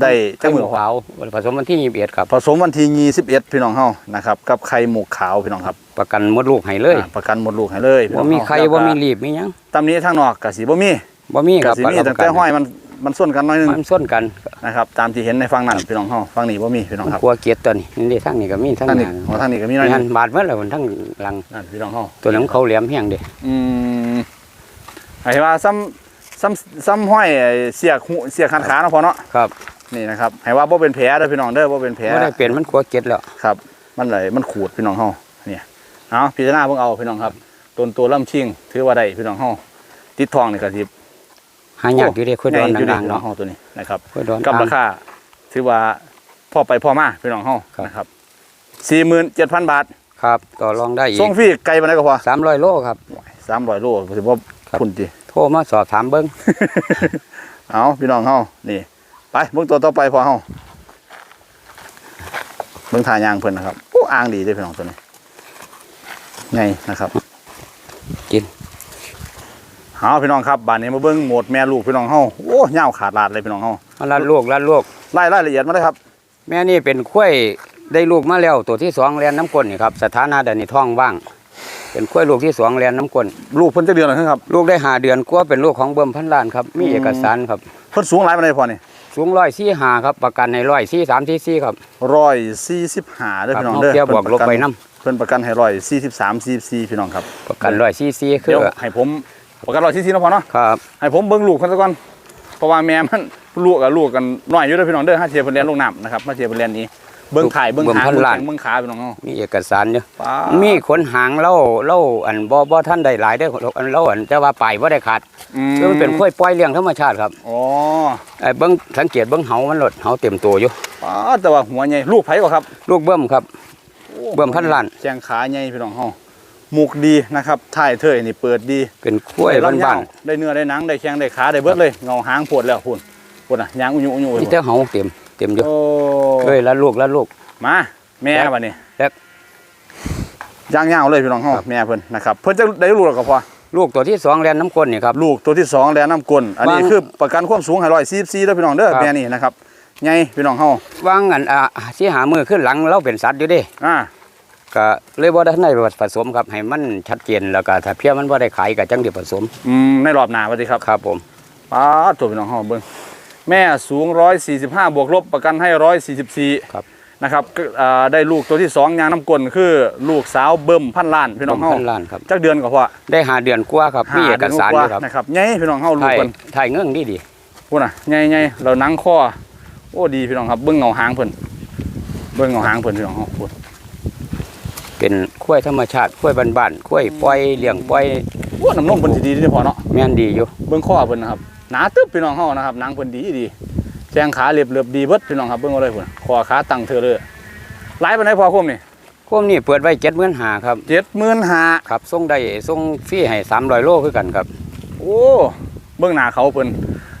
[SPEAKER 1] ได้จั
[SPEAKER 2] ไข่
[SPEAKER 1] ง
[SPEAKER 2] ห
[SPEAKER 1] มื
[SPEAKER 2] มู
[SPEAKER 1] อพอ
[SPEAKER 2] ขาวผสมวันที่ยี่สิบเอ็ดครับ
[SPEAKER 1] ผสมวันที่21พี่น้องเฮานะครับกับไข่หมูขาวพี่น้องครับ
[SPEAKER 2] ประกันมดลูกให้เลย
[SPEAKER 1] อ่าประกันหมดลูกให้เลย
[SPEAKER 2] บ่มีไข่บ่มีรีบมีหยัง
[SPEAKER 1] ตำนี้ทางนอกกะสีบ่มี
[SPEAKER 2] บ่มีค
[SPEAKER 1] กะ
[SPEAKER 2] รับ
[SPEAKER 1] สีมีตั้งแต่ห้อยมัน มันส่วนกันหน้อยหนึง
[SPEAKER 2] มันส้นกัน
[SPEAKER 1] นะครับตามที่เห็นในฝั่งนั้นพี่น้องเฮาฝั่งนี้บ่มีพี่น้องครับ
[SPEAKER 2] กลัวเกียดตัวนี้นี่ทางนี้ก็มีทาง
[SPEAKER 1] ทางนี้
[SPEAKER 2] นี้
[SPEAKER 1] ของทางนี้ก็มีหน้อยหนึ
[SPEAKER 2] งาน
[SPEAKER 1] ง
[SPEAKER 2] บาดเมื่อไหร่มันทั้งหลัง
[SPEAKER 1] นั่นพี่น้องเฮา
[SPEAKER 2] ตัวนั้นเขาแหลมแห้งเด้
[SPEAKER 1] อืมให้ว่าซ้ำซ้ำซ้ำห้อยไอ้เสียกหูเสียกขันขาเนาะพอเนาะ
[SPEAKER 2] ครับ
[SPEAKER 1] นี่นะครับให้ว่าบ่เป็นแผลเด้อพี่น้องเด้อบ่เป็นแผล
[SPEAKER 2] บ่ได้เป็นมันกลัวเกียดแล้ว
[SPEAKER 1] ครับมันไหลมันขูดพี่น้องเฮาเนี่ยเอาพิจารณาเพิ่งเอาพี่น้องครับต้นตัวลำชิงถือว่าได้พี่น้องเฮาติดทองนี่ก็สิ
[SPEAKER 2] หายากอยู่เด้คุยดอน
[SPEAKER 1] ใหญ่ยู่
[SPEAKER 2] ดังๆ
[SPEAKER 1] พี่น้อง
[SPEAKER 2] เนาะ
[SPEAKER 1] เฮาตัวนี้นะครับ
[SPEAKER 2] คุยดอน
[SPEAKER 1] กับรา
[SPEAKER 2] อ่าง
[SPEAKER 1] คาถือว่าพ่อไปพ่อมาพี่น้องเฮา
[SPEAKER 2] ครับ
[SPEAKER 1] นะครับสี่หมื่นเจ็ดพันบาท
[SPEAKER 2] ครับต่อรองได้อีก
[SPEAKER 1] ส่งฟรีไกลมาได้ก็พอ
[SPEAKER 2] 300โลครับ
[SPEAKER 1] สามร้อยโลถือว่า
[SPEAKER 2] ครับ
[SPEAKER 1] พุ่นจี
[SPEAKER 2] โทรมาสอบถามเบิ่ง
[SPEAKER 1] เอาพี่น้องเฮานี่ ไปเบิ่งตัวต่อไปพอเฮาเบิ่งทายางเพิ่นนะครับโอ้อ่างดีเด้อพี่น้องตัวนี้ไงนะครับ
[SPEAKER 2] กิน
[SPEAKER 1] เอาพี่น้องครับบ้านนี้มาเบิ่งโหมดแม่ลูกพี่น้องเฮาโอ้ยาวขาดลาดเลยพี่น้องเฮา
[SPEAKER 2] มาลัดลูกลัดลูก
[SPEAKER 1] ไล่รายละเอียดมาเลยครับ
[SPEAKER 2] แม่นี่เป็นข้วยได้ลูกมาแล้วตัวที่สองแลนน้ำก้นนี่ครับสถานะเดี๋ยวนี้ท้องว่าง เป็นข้วยลูกที่สองแลนน้ำก้น
[SPEAKER 1] ลูกเพิ่นจะเดือนอะไรครับ
[SPEAKER 2] ลูกได้หาเดือนกว่าเป็นลูกของเบิ่มพันล้านครับมีเอกสารครับ
[SPEAKER 1] เพิ่นสูงหลายปานใดพอนี่
[SPEAKER 2] สูงร้อยสี่หาครับประกันในร้อยสี่สามสี่สี่ครับ
[SPEAKER 1] ร้อยสี่สิบห้าเด้อ
[SPEAKER 2] ครับ
[SPEAKER 1] พี่น้อง
[SPEAKER 2] เอา
[SPEAKER 1] เด้อ
[SPEAKER 2] เทียบบวกลบไปน้
[SPEAKER 1] เพิ่นประกันให้ร้อยสี่สิบสามสี่สี่พี่น้องครับำ
[SPEAKER 2] ประกันร้อยสี่สี่คื
[SPEAKER 1] เดี๋
[SPEAKER 2] อ
[SPEAKER 1] ยวให้ผม ประกันร้อยสี่สี่นาะพอเนาะ
[SPEAKER 2] ครับ
[SPEAKER 1] ให้ผมเบิ่งลูกคนซะก่อนเพราะว่าแม่มันลูกกับลูกกันน้อยอยู่เด้อพี่น้องเด้อห้าเทียบเพิ่นเรียนลงน้ำนะครับมาเทียบเพิ่นเรียนนี้เบิ่งถ่ายเบิ่งหางเบิ่งแข้งเบิ่งขาพี่น้องเฮา
[SPEAKER 2] มีเอกสารอยู่
[SPEAKER 1] ป๊าด
[SPEAKER 2] มีขนหางเล่าเล่าอันบ่บ่ท่านได้หลายได้ออันเล่าอันแต่ว่าปลายบ่ได้ขาด
[SPEAKER 1] อื
[SPEAKER 2] คือมันเป็นค่อยปล่อยเลี้ยงธรรมชาติครับ
[SPEAKER 1] อ๋อ
[SPEAKER 2] ไอ้เบิ้งสังเกตเบิ้งเหามันหลดเหาเต็มตัวอยู่
[SPEAKER 1] ป๊าดแต่ว่าหัวใหญ่ลูกไผกว่าครับ
[SPEAKER 2] ลูกเบิ้มครับเบิ่มพันล้าน
[SPEAKER 1] แข้งขาใหญ่พี่น้องเฮา หมุกดีนะครับถ่ายเทยนี่เปิดดี
[SPEAKER 2] เป็นกล้วย
[SPEAKER 1] ได้
[SPEAKER 2] บ้าน
[SPEAKER 1] ๆได้เนื้อได้หนังได้แข้งได้ขาได้เบิดเลยเงาหางปวดแล้วพุ่นพุ่นน่ะยางอุญุอุญุ
[SPEAKER 2] ๆมีแต่เหาเต็มเต็มอยู่
[SPEAKER 1] โอ้
[SPEAKER 2] เอ้ยแล้วลูกแล้วลูก
[SPEAKER 1] มาแม่
[SPEAKER 2] แซ่บ
[SPEAKER 1] บัดนี้
[SPEAKER 2] แซ่บ
[SPEAKER 1] ย่างยาวเลยพี่น้องเฮา
[SPEAKER 2] ครับ
[SPEAKER 1] แม่เพิ่นนะครับเพิ่นจะได้ลูกแล้วก็พอ
[SPEAKER 2] ลูกตัวที่สองแลนน้ำก้นนี่ครับ
[SPEAKER 1] ลูกตัวที่สองแล้วน้ำกลนอันนี้
[SPEAKER 2] วาง
[SPEAKER 1] คือประกันความสูงให้ร้อยสี่สี่แล้วพี่น้องเด้อ
[SPEAKER 2] ครับ
[SPEAKER 1] แม่นี่นะครับไงพี่น้องเฮาวา
[SPEAKER 2] งอันอ่าสิหามือขึ้นหลังเราเป็นสัตว์อยู่เดิ
[SPEAKER 1] อ่า
[SPEAKER 2] ก็เลยบ่ได้ในผสมครับให้มันชัดเจนแล้วก็ถ้าเพียมันบ่ได้ขายก็จังได๋ผสม
[SPEAKER 1] อืมในรอบหน้าสวัสดีครับ
[SPEAKER 2] ครับผม
[SPEAKER 1] ป้าดตัวพี่น้องเฮาเบิ่งแม่สูงร้อยสี่สิบห้าบวกลบประกันให้ร้อยสี่สิบสี่
[SPEAKER 2] ครับ
[SPEAKER 1] นะครับก็อ่าได้ลูกตัวที่สองยางน้ำกลนคือลูกสาวเบิ่มพันล้านพี่น้องเฮา
[SPEAKER 2] พันล้านครับ
[SPEAKER 1] จักเดือนก็พอ
[SPEAKER 2] ได้หาเดือนกว่าครับมีเอกสารอยู่ครับ
[SPEAKER 1] นะครับไงพี่น้องเฮาลูก
[SPEAKER 2] ถ่าย
[SPEAKER 1] เพิ่น
[SPEAKER 2] ถ่ายเงื่องดีดี
[SPEAKER 1] พูดน่ะไงไงเราหนังคอโอ้ดีพี่น้องครับเบิ่งเงาหางเพิ่นเบิ่งเงาหางเพิ่นพี่น้องเฮาพูด
[SPEAKER 2] เป็นกล้วยธรรมชาติกล้วยบ้านๆกล้วยปล่อยเลี้ยงปล่อย
[SPEAKER 1] โอ้น้ำนมเพิ่นสิดีเด้อพอเนาะ
[SPEAKER 2] แม่นดีอยู่
[SPEAKER 1] เบิ่งข้อเพิ่นนะครับหนาตึ๊บพี่น้องเฮานะครับหนังเพิ่นดีดีแข้งขาเรียบเรียบดีเบิดพี่น้องครับเบิ่งเอาเลยพุ่นคอขาตั้งเธอเลยหลายปานใดพอคมนี่
[SPEAKER 2] พวกนี้เปิดไว้75,000ครับ
[SPEAKER 1] 75,000
[SPEAKER 2] ครับส่งได้ส่งฟรีให้300โลคือกันครับ
[SPEAKER 1] โอ้เบิ่งหน้าเขาเพิ่น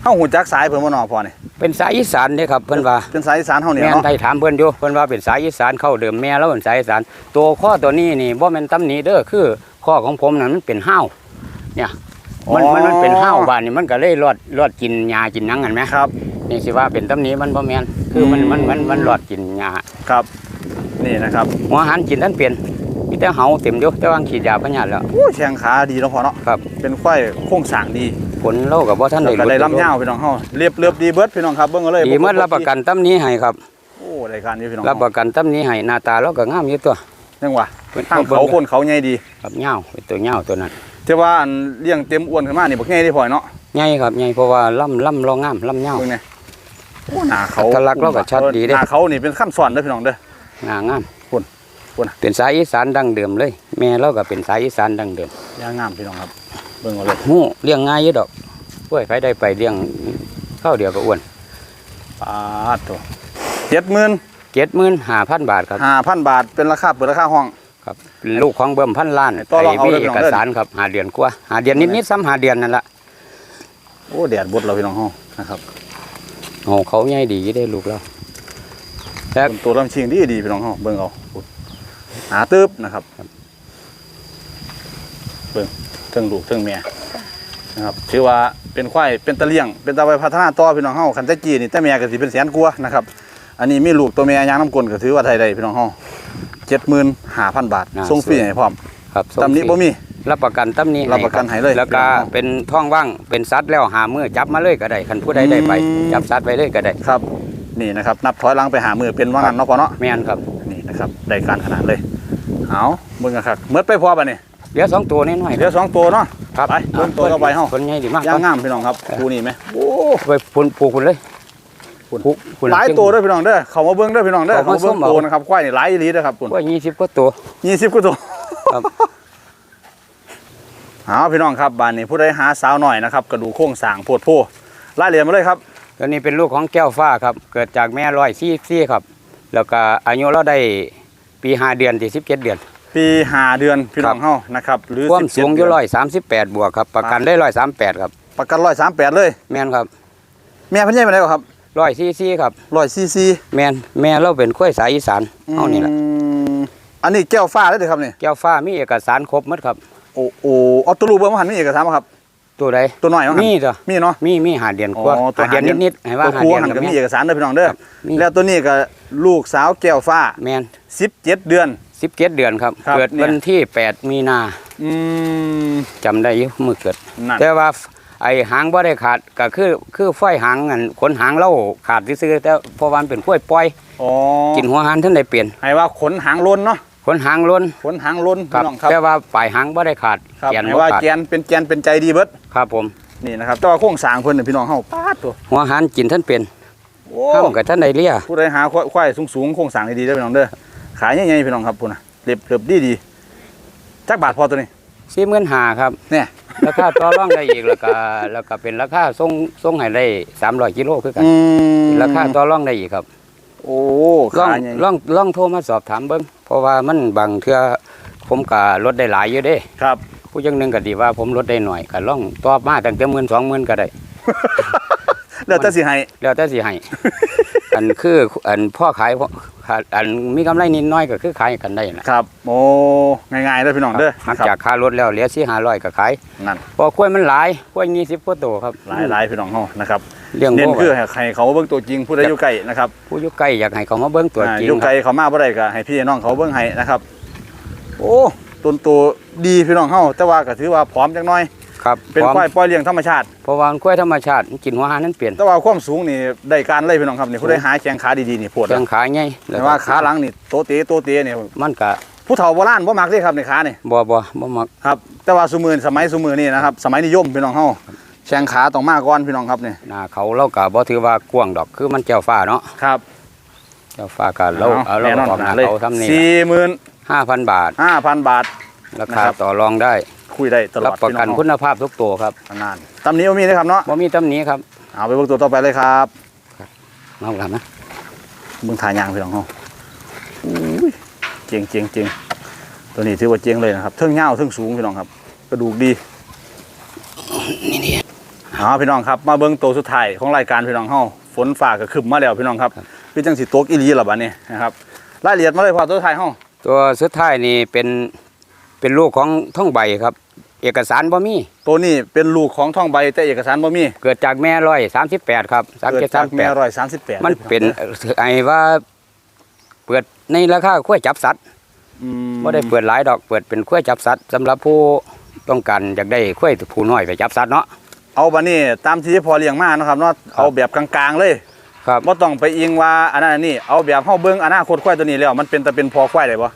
[SPEAKER 1] เฮาหูจักสายเพิ่นบ่เนาะพอนี่
[SPEAKER 2] เป็นสายอีสานเด้ครับเพิ่นว่า
[SPEAKER 1] เป็นสายอีสานเฮานี่
[SPEAKER 2] แม่น
[SPEAKER 1] เนาะ
[SPEAKER 2] ไทยถามเพิ่นอยู่เพิ่นว่าเป็นสายอีสานเข้าเดิมแม่แล้วเป็นสายอีสาน ตัวข้อตัวนี้นี่บ่แม่นตำหนิเด้อคือข้อของผมนั่นมันเป็นห้าวเนี่ยมันมันมันเป็นห้าวบ้านนี่มันก็เลยรอดรอดกินหญ้ากินหยังกันไหม
[SPEAKER 1] ครับ
[SPEAKER 2] นี่สิว่าเป็นตำหนิมันบ่แม่นคือมัน
[SPEAKER 1] อืม
[SPEAKER 2] มันมันมันรอดกินหญ้า
[SPEAKER 1] ครับ นี่นะครับ
[SPEAKER 2] หัวอาหารกินท่านเปลี่ยนมีแต่เห่าเต็มอยู่แต่ว่าขีดยาพญาธิแล้ว
[SPEAKER 1] โอ้แข้งขาดีเนาะพอเนาะ
[SPEAKER 2] ครับ
[SPEAKER 1] เป็นควายโครงสร้างดี
[SPEAKER 2] ผลเราก็บ่ทัน
[SPEAKER 1] แล้
[SPEAKER 2] ได้
[SPEAKER 1] วก็ได้ลำยาวพี่น้องเฮาเรียบเรียบดีเบิดพี่น้องครับเบิ่งเอาเลย
[SPEAKER 2] ดีเมื่อรับประกันตำหนิให้ครับ
[SPEAKER 1] โอ้รายการนี้พี่น้อง
[SPEAKER 2] รับประกันตำหนิให้หน้าตาเราก็งามอยู่ตัว
[SPEAKER 1] จังหวะ
[SPEAKER 2] เพิ่น
[SPEAKER 1] ทาง
[SPEAKER 2] บิ่
[SPEAKER 1] เขาคนเขาใหญ่ดี
[SPEAKER 2] ครับเหย้าเป็นตัวเหย้าตัวนั้น
[SPEAKER 1] แต่ว่าอันเลี้ยงเต็มอ้วนขึ้นมานี่บ่ใหญ่ได้พอเนาะ
[SPEAKER 2] ใหญ่ครับใหญ่เพราะว่าล่ำล่ำรองงามล่ำเหย้า
[SPEAKER 1] เบิ่งนี่โอ้หน้าเขา
[SPEAKER 2] อัตลักษณ์เราก็ชัดดีเด้
[SPEAKER 1] หน้าเขานี่เป็นขั้นสอนเด้อพี่น้องเด้อ
[SPEAKER 2] งามงาม
[SPEAKER 1] พุ่นพุ่น
[SPEAKER 2] เป็นสายอีสานดั้งเดิมเลย แม่เราก็เป็นสายอีสานดั้งเดิม
[SPEAKER 1] ย่างงามพี่น้องครับ เบิ่งเอาเลย
[SPEAKER 2] หู้เลี้ยงง่ายอยู่ดอกกล้วยไปได้ไปเลี้ยงข้าวเดียวก็อ้วน
[SPEAKER 1] ปาดตัวเจ็ดหมื่น
[SPEAKER 2] เจ็ดหมื่นห้าพันบาทครับ
[SPEAKER 1] ห้าพันบาทเป็นราคาเปิดราคาห้อง
[SPEAKER 2] ครับเป็นลูกของเบิ่มพันล้าน
[SPEAKER 1] ต่อรองเอา
[SPEAKER 2] มี
[SPEAKER 1] เด้อพี่
[SPEAKER 2] เอ
[SPEAKER 1] น้อง
[SPEAKER 2] ก
[SPEAKER 1] เด้อ
[SPEAKER 2] สารครับหาเดือนกว่าหาเดือนนิดๆซ้ำหาเดือนนั่นละ
[SPEAKER 1] โอ้แดดบดเราพี่น้องห้องนะครับ
[SPEAKER 2] โอ้เขาใหญ่ดีอยู่ได้ลูกเราครับ
[SPEAKER 1] เป็นตัวลำชิงดีดีพี่น้องห้องเบิ่งเอาหาตึ๊บนะครับเบิ่ง เทิงลูกเทิงเมียนะครับถือว่าเป็นควายเป็นตะเลี่ยง เป็นตะไวพัฒนาต่อพี่น้องเฮาคันแตะกี้นี่แต่เมียก็สิเป็นแสนกว่านะครับอันนี้มีลูกตัวเมียยางน้ำกลนก็ถือว่าไทยได้พี่น้องเฮาเจ็ดหมื่นห้าพันบาทส่งฟรีให้พร้อม
[SPEAKER 2] ครับส่ง
[SPEAKER 1] ตำหนี้
[SPEAKER 2] ฟ
[SPEAKER 1] บ่มี
[SPEAKER 2] รับประกันตำหนี้
[SPEAKER 1] รับประกันให้เลย
[SPEAKER 2] แล้วก็เป็นท้องว่างเป็นสัตว์แล้วหามือจับมาเลยก็ได้คันผู้ใดได้ไป
[SPEAKER 1] อืม
[SPEAKER 2] จับสัตว์ไปเลยก็ได้
[SPEAKER 1] ครับ นี่นะครับ นับถอยหลังไปหามือเป็นว่างั้นเนาะพอเนาะ
[SPEAKER 2] แม่นครับ
[SPEAKER 1] นี่นะครับได้การขนาดเลยเอาเบิ่งกันครับเมื่อไปพอป่ะนี่
[SPEAKER 2] เหลือสองตัวน้อยๆ
[SPEAKER 1] เดี๋ยวสองตัวเนาะ
[SPEAKER 2] ครับ
[SPEAKER 1] ไปเบิ่งตัวต่อไปเฮา
[SPEAKER 2] คนใหญ่ดีมาก
[SPEAKER 1] ย่างงามพี่น้องครับคู่นี้ไหมโอ้
[SPEAKER 2] ไปพูนผูกคุณเลย
[SPEAKER 1] พุ่น
[SPEAKER 2] ผูกคุณ
[SPEAKER 1] หลายตัวเด้วยพี่น้องเด้อเขามาเบิ่งเด้อพี่น้องเด้อ
[SPEAKER 2] เขา
[SPEAKER 1] เขา
[SPEAKER 2] มา
[SPEAKER 1] มาเบิ่ง
[SPEAKER 2] ส้มเอา
[SPEAKER 1] ตัวนะครับควายนี่หลายอีหลีเด้อครับคุณ
[SPEAKER 2] ว่ายี่สิบกว่าตัว
[SPEAKER 1] ยี่สิบกว่าตัว
[SPEAKER 2] ครับ
[SPEAKER 1] เอาพี่น้องครับบ้านนี้ผู้ใดหาสาวหน่อยนะครับกระดูกโค้งสร้างโพดโพรายละเอียดมาเลยครับ
[SPEAKER 2] ตัวนี้เป็นลูกของแก้วฟ้าครับ เกิดจากแม่ร้อยซี่ซี่ครับ แล้วก็อายุเราได้ปีห้าเดือนที่สิบเจ็ดเดือน
[SPEAKER 1] ปีหาเดือนพี่น้องเฮานะครับหรือ
[SPEAKER 2] ความ
[SPEAKER 1] 17
[SPEAKER 2] สูงอยู่
[SPEAKER 1] เดืน
[SPEAKER 2] ร้อยสามสิบแปดบวกครับประกันได้ร้อยสามแปดครับ
[SPEAKER 1] ประกันร้อยสามแปดเลย
[SPEAKER 2] แม่นครับ
[SPEAKER 1] แม่เพันใหญ่ไปไหนวะครับ
[SPEAKER 2] ร้อยซี่ซี่ครับ
[SPEAKER 1] ร้อยซีซี
[SPEAKER 2] แม่นแม่เราเป็นข้อยสายอีสานเอานี่แหละ
[SPEAKER 1] อันนี้แก้วฟ้าได้เลยครับนี่
[SPEAKER 2] แก้วฟ้ามีเอกสารครบหมดครับ
[SPEAKER 1] โอ้โอ้เอาตัวรูปเบอร์มาหันมีเอกสารไหมครับ
[SPEAKER 2] ตัวใด
[SPEAKER 1] ตัวหน่อยมั้ง
[SPEAKER 2] มีตัว
[SPEAKER 1] มีเนาะ
[SPEAKER 2] มีมีหาเดือนกว่า
[SPEAKER 1] อ๋อตัว
[SPEAKER 2] หาเดือน
[SPEAKER 1] หาเดือน
[SPEAKER 2] นิดๆให้ว่า
[SPEAKER 1] ตัว
[SPEAKER 2] หา
[SPEAKER 1] ครู
[SPEAKER 2] เดือน
[SPEAKER 1] หัน
[SPEAKER 2] ก็
[SPEAKER 1] ก็
[SPEAKER 2] มี
[SPEAKER 1] มีเอกสารเด้อพี่น้องเด้อ
[SPEAKER 2] ครับมี
[SPEAKER 1] แล้วตัวนี้ก็ลูกสาวแก้วฟ้า
[SPEAKER 2] แม่น
[SPEAKER 1] 17เดือน
[SPEAKER 2] สิบเจ็ดเดือนครับ
[SPEAKER 1] ครับ
[SPEAKER 2] เกิด
[SPEAKER 1] เนี่ย
[SPEAKER 2] วันที่แปดมีนา
[SPEAKER 1] อืม
[SPEAKER 2] จำได้อยู่มือเกิด
[SPEAKER 1] นั่น
[SPEAKER 2] แต่ว่าไอ้หางบ่ได้ขาดก็คือคือฝ้อยหางอันขนหางเล่าขาดซื่อๆแต่เพราะว่ามันเป็นกล้วยปล่อย
[SPEAKER 1] อ๋อ
[SPEAKER 2] กินหัวหันท่านได้เปลี่ยน
[SPEAKER 1] ให้ว่าขนหางลนเนาะ
[SPEAKER 2] ขนหางล้น
[SPEAKER 1] ขนหางลน
[SPEAKER 2] ครับ
[SPEAKER 1] พี่น้องครับ
[SPEAKER 2] แต่ว่าปลายหางบ่ได้ขาด
[SPEAKER 1] ครับ
[SPEAKER 2] แกน
[SPEAKER 1] ให้
[SPEAKER 2] บ่
[SPEAKER 1] ว่า
[SPEAKER 2] ขาด
[SPEAKER 1] แกนเป็นแกนเป็นใจดีเบิด
[SPEAKER 2] ครับผม
[SPEAKER 1] นี่นะครับแต่ว่าโครงสร้างเพิ่นน่ะพี่น้องเฮาปาดตัว
[SPEAKER 2] หัวหันกินท่านเป็น
[SPEAKER 1] โอ้
[SPEAKER 2] ห้ามกับท่านได้เลีย
[SPEAKER 1] ผู้ใดหาควายสูงๆโครงสร้างดีๆเด้อพี่น้องเด้อ ขายใหญ่ๆพี่น้องครับพุ่นน่ะเรียบเรียบดีๆจักบาทพอตัวนี้
[SPEAKER 2] สี่หมื่นหาครับ
[SPEAKER 1] เนี่ย
[SPEAKER 2] ราคาต่อรองได้อีกแล้วก็แล้วก็เป็นราคาส่งส่งให้ได้สามร้อยกิโลคือกัน
[SPEAKER 1] อืม
[SPEAKER 2] ราคาต่อรองได้อีกครับ
[SPEAKER 1] โอ้
[SPEAKER 2] ลอง
[SPEAKER 1] ขายใหญ่
[SPEAKER 2] ลองลองโทรมาสอบถามเบิ้งเพราะว่ามันบางเทื่อผมก็ลดได้หลายอยู่เด้
[SPEAKER 1] ครับ
[SPEAKER 2] ผู้อยังหนึงก็ดีว่าผมลดได้หน่อยก็ลองตอบมาตั้งแต่หมื่นสองหมื่นก็ได้
[SPEAKER 1] แล้วแต่สิให้
[SPEAKER 2] แล้วแต่สิให้อันคืออันพ่อขายพ่ออันมีกำไรนิดน้อยก็คือขายกันได้นะครับ
[SPEAKER 1] โอ้ง่ายๆเด้อพี่น้องเด้อ
[SPEAKER 2] หัก
[SPEAKER 1] นะครับ
[SPEAKER 2] จากค่ารถแล้วเหลือสี่ห้าร้อยก็ขาย
[SPEAKER 1] นั่น
[SPEAKER 2] เพอกล้วยมันหลายกล้วยยี่สิบกว่าตัวครับ
[SPEAKER 1] หลายหลายพี่น้องเฮานะครับ
[SPEAKER 2] เรื่อง
[SPEAKER 1] เน้น
[SPEAKER 2] พวก
[SPEAKER 1] คือให้ใครเขาเบิ่งตัวจริงผู้ใดอยู่ใกล้นะครับ
[SPEAKER 2] ผู้อยู่ใกล้อยากให้เขามาเบิ้งตัว
[SPEAKER 1] อ่า
[SPEAKER 2] จริง
[SPEAKER 1] อยู่
[SPEAKER 2] ค
[SPEAKER 1] ไกล
[SPEAKER 2] รับ
[SPEAKER 1] เขามาบ่ได้ก็ให้พี่น้องเขาเบิ่งให้นะครับ โอ้ต้นตัวดีพี่น้องเฮาแต่ว่าก็ถือว่าพร้อมจักหน่อย
[SPEAKER 2] ครับ
[SPEAKER 1] เป็น
[SPEAKER 2] พร้อม
[SPEAKER 1] ควายปล่อยเลี้ยงธรรมชาติ
[SPEAKER 2] เพราะว่ามันกล้วยธรรมชาติมันกินหัวหานั้นเปลี่ยน
[SPEAKER 1] แต่ว่าความสูงนี่ได้การเลยพี่น้องครับนี่ผู้ใดหาแข้งขาดีๆนี่ปวด
[SPEAKER 2] เครื่องขาใหญ่แล้
[SPEAKER 1] แต่
[SPEAKER 2] ก็
[SPEAKER 1] ว่าขาหลังนี่โตเตโตเตนี่
[SPEAKER 2] มันก็
[SPEAKER 1] ผู้เฒ่าโบราณบ่มักเด้ครับในขานี่
[SPEAKER 2] บ่บ่บ่มัก
[SPEAKER 1] ครับแต่ว่าซุมือสมัยซุมือนี่นะครับสมัยนิยมพี่น้องเฮาแข้งขาต้องมาก่อนพี่น้องครับนี่
[SPEAKER 2] หน้าเขาเราก็บ่ถือว่ากว้างดอกคือมันเจ้าฟ้าเนาะ
[SPEAKER 1] ครับ
[SPEAKER 2] เจ้าฟ้าก็เราเอาเรา
[SPEAKER 1] แน่นอน
[SPEAKER 2] ออกหน้า
[SPEAKER 1] เลย
[SPEAKER 2] เขาทำนี่
[SPEAKER 1] สี่หมื่น
[SPEAKER 2] ห้าพันบาท
[SPEAKER 1] ห้าพันบาท
[SPEAKER 2] รา
[SPEAKER 1] นะ
[SPEAKER 2] คา
[SPEAKER 1] ครับ
[SPEAKER 2] ต่อรองได้
[SPEAKER 1] คุยได้ตล
[SPEAKER 2] รั
[SPEAKER 1] อบด
[SPEAKER 2] ประกัน
[SPEAKER 1] พี่อง
[SPEAKER 2] คุณภาพทุกตัวครับ
[SPEAKER 1] นานตำนี้บ่มีนะครับเนาะ
[SPEAKER 2] บ่มีตำหนิครับ
[SPEAKER 1] เอาไปเบิ่งตัวต่อไปเลยครับ
[SPEAKER 2] มาเอาล่ะนะ
[SPEAKER 1] เบิ่งถ่ายยางพี่น้องเฮาอุ้ยเจ๋งเจ๋งเจ๋งตัวนี้ถือว่าเจ๋งเลยนะครับเทิงยาวเทิงสูงพี่น้องครับกระดูกดี
[SPEAKER 2] นี่นี่
[SPEAKER 1] เอาพี่น้องครับ มาเบิ่งตัวสุดท้ายของรายการพี่น้องเฮาฝนฟ้าก็ครึมมาแล้วพี่น้องครับคือจังสิตกอีหลีล่ะบัดนี้นะครับรายละเอียดมาเลยพอตัวสุดท้ายเฮา
[SPEAKER 2] ตัวสุดท้ายนี่เป็นเป็นลูกของท่องใบครับ เอกสารบ่มี
[SPEAKER 1] ตัวนี้เป็นลูกของทองใบแต่เอกสารบ่มี
[SPEAKER 2] เกิดจากแม่ร้อยสามสิบแปดครับสาม
[SPEAKER 1] เกิด
[SPEAKER 2] เจ็ด
[SPEAKER 1] จา
[SPEAKER 2] สากมแป
[SPEAKER 1] แม่
[SPEAKER 2] ด
[SPEAKER 1] ร้อยสามสิบแปด
[SPEAKER 2] มันเป็นไอ้ว่า เปิดในราคาขั้วยจับสัตว์
[SPEAKER 1] อืม
[SPEAKER 2] ไม่ได้เปิดหลายดอกเปิดเป็นขั้วยจับสัตว์สำหรับผู้ต้องการอยากได้ขั้วยผู้น้อยไปจับสัตว์เนาะ
[SPEAKER 1] เอาบัดนี้ตามที่พอเลี้ยงมานะครับเนาะเอาแบบกลางๆเลย
[SPEAKER 2] ครับ
[SPEAKER 1] บ่ต้องไปอิงว่าอันนั้นอันนี้เอาแบบเฮาเบิ่งอนาคตควายตัวนี้แล้วมันเป็นแต่เป็นพอควายได้บ่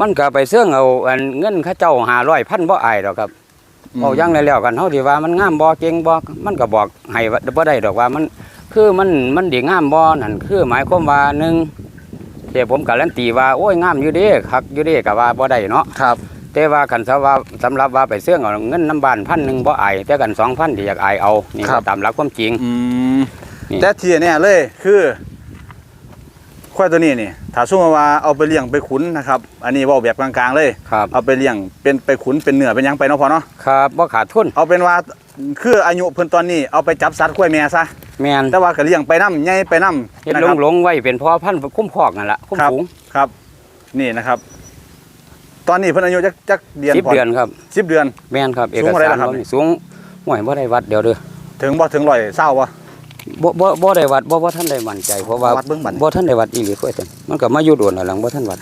[SPEAKER 2] มันก็ไปเสื่องเอาอันเงินเข้าเจ้าหาร้อยพันบ่อายดอกครับเอาอยังได้แล้วกันเฮาที่ว่ามันงามบ่เก่งบ่มันก็บอกให้ว่าบ่ได้ดอกว่ามันคือมันมันดีงามบ่นั่นคือหมายความว่าหนึ่งแต่ผมการันตีว่าโอ้ยงามอยู่เด้คักอยู่เด้ก็ว่าบ่ได้เนาะ
[SPEAKER 1] ครับ
[SPEAKER 2] แต่ว่าคันสำหรับสำหรับว่าไปเสื่องเอาเงินน้ำบ้านพันหนึ่งบ่อายแต่กันสองพันที่อยากอายเอานี่
[SPEAKER 1] ครับ
[SPEAKER 2] ตามหลักความจริง
[SPEAKER 1] อืม
[SPEAKER 2] นี่
[SPEAKER 1] แต่ที่เนี่ยเลยคือ ควายตัวนี้นี่ถ้าสมมติว่าเอาไปเลี้ยงไปขุนนะครับ อันนี้เว้าแบบกลางๆเลย
[SPEAKER 2] ครับ
[SPEAKER 1] เอาไปเลี้ยงเป็นไปขุนเป็นเนื้อเป็นหยังไปเนาะพอเนาะ
[SPEAKER 2] ครับบ่ขาดทุน
[SPEAKER 1] เอาเป็นว่าคืออายุเพิ่นตอนนี้เอาไปจับสัตว์ควายแม่ซะ
[SPEAKER 2] แม่น
[SPEAKER 1] แต่ว่าก็เลี้ยงไปน้ำใหญ่ไปน้ำ
[SPEAKER 2] เฮ็ด
[SPEAKER 1] นะ
[SPEAKER 2] ล
[SPEAKER 1] ครั
[SPEAKER 2] ง
[SPEAKER 1] บ
[SPEAKER 2] หลงไว้เป็นพ่อพันธุ์คุ้มครองนั่นล่ะคุ้ม
[SPEAKER 1] ครับ
[SPEAKER 2] ฝูง
[SPEAKER 1] ครับ นี่นะครับ ตอนนี้เพิ่นอายุจักจักเดือน
[SPEAKER 2] สิบ
[SPEAKER 1] พอ
[SPEAKER 2] เดือนครับ
[SPEAKER 1] สิบเดือน
[SPEAKER 2] แม่นครับเอ
[SPEAKER 1] สู
[SPEAKER 2] ก
[SPEAKER 1] งเท่าไหร่
[SPEAKER 2] สาร
[SPEAKER 1] ล่ะครับ
[SPEAKER 2] บ่มีสูงห่วยบ่ได้วัดเดี๋ยวเด้อ
[SPEAKER 1] ถึงบ่ถึงร้อยเศร้าบ่
[SPEAKER 2] บ่บ่บ่ได้วัดบ่บ่ท่านได้มั่นใจเพราะว่า
[SPEAKER 1] วัดเบิ่งบัดนี้
[SPEAKER 2] บ่ท่านได้วัดอีหลีค่อยซั่นมันก็มาอยู่โดนแล้วหลังบ่ท่านวัด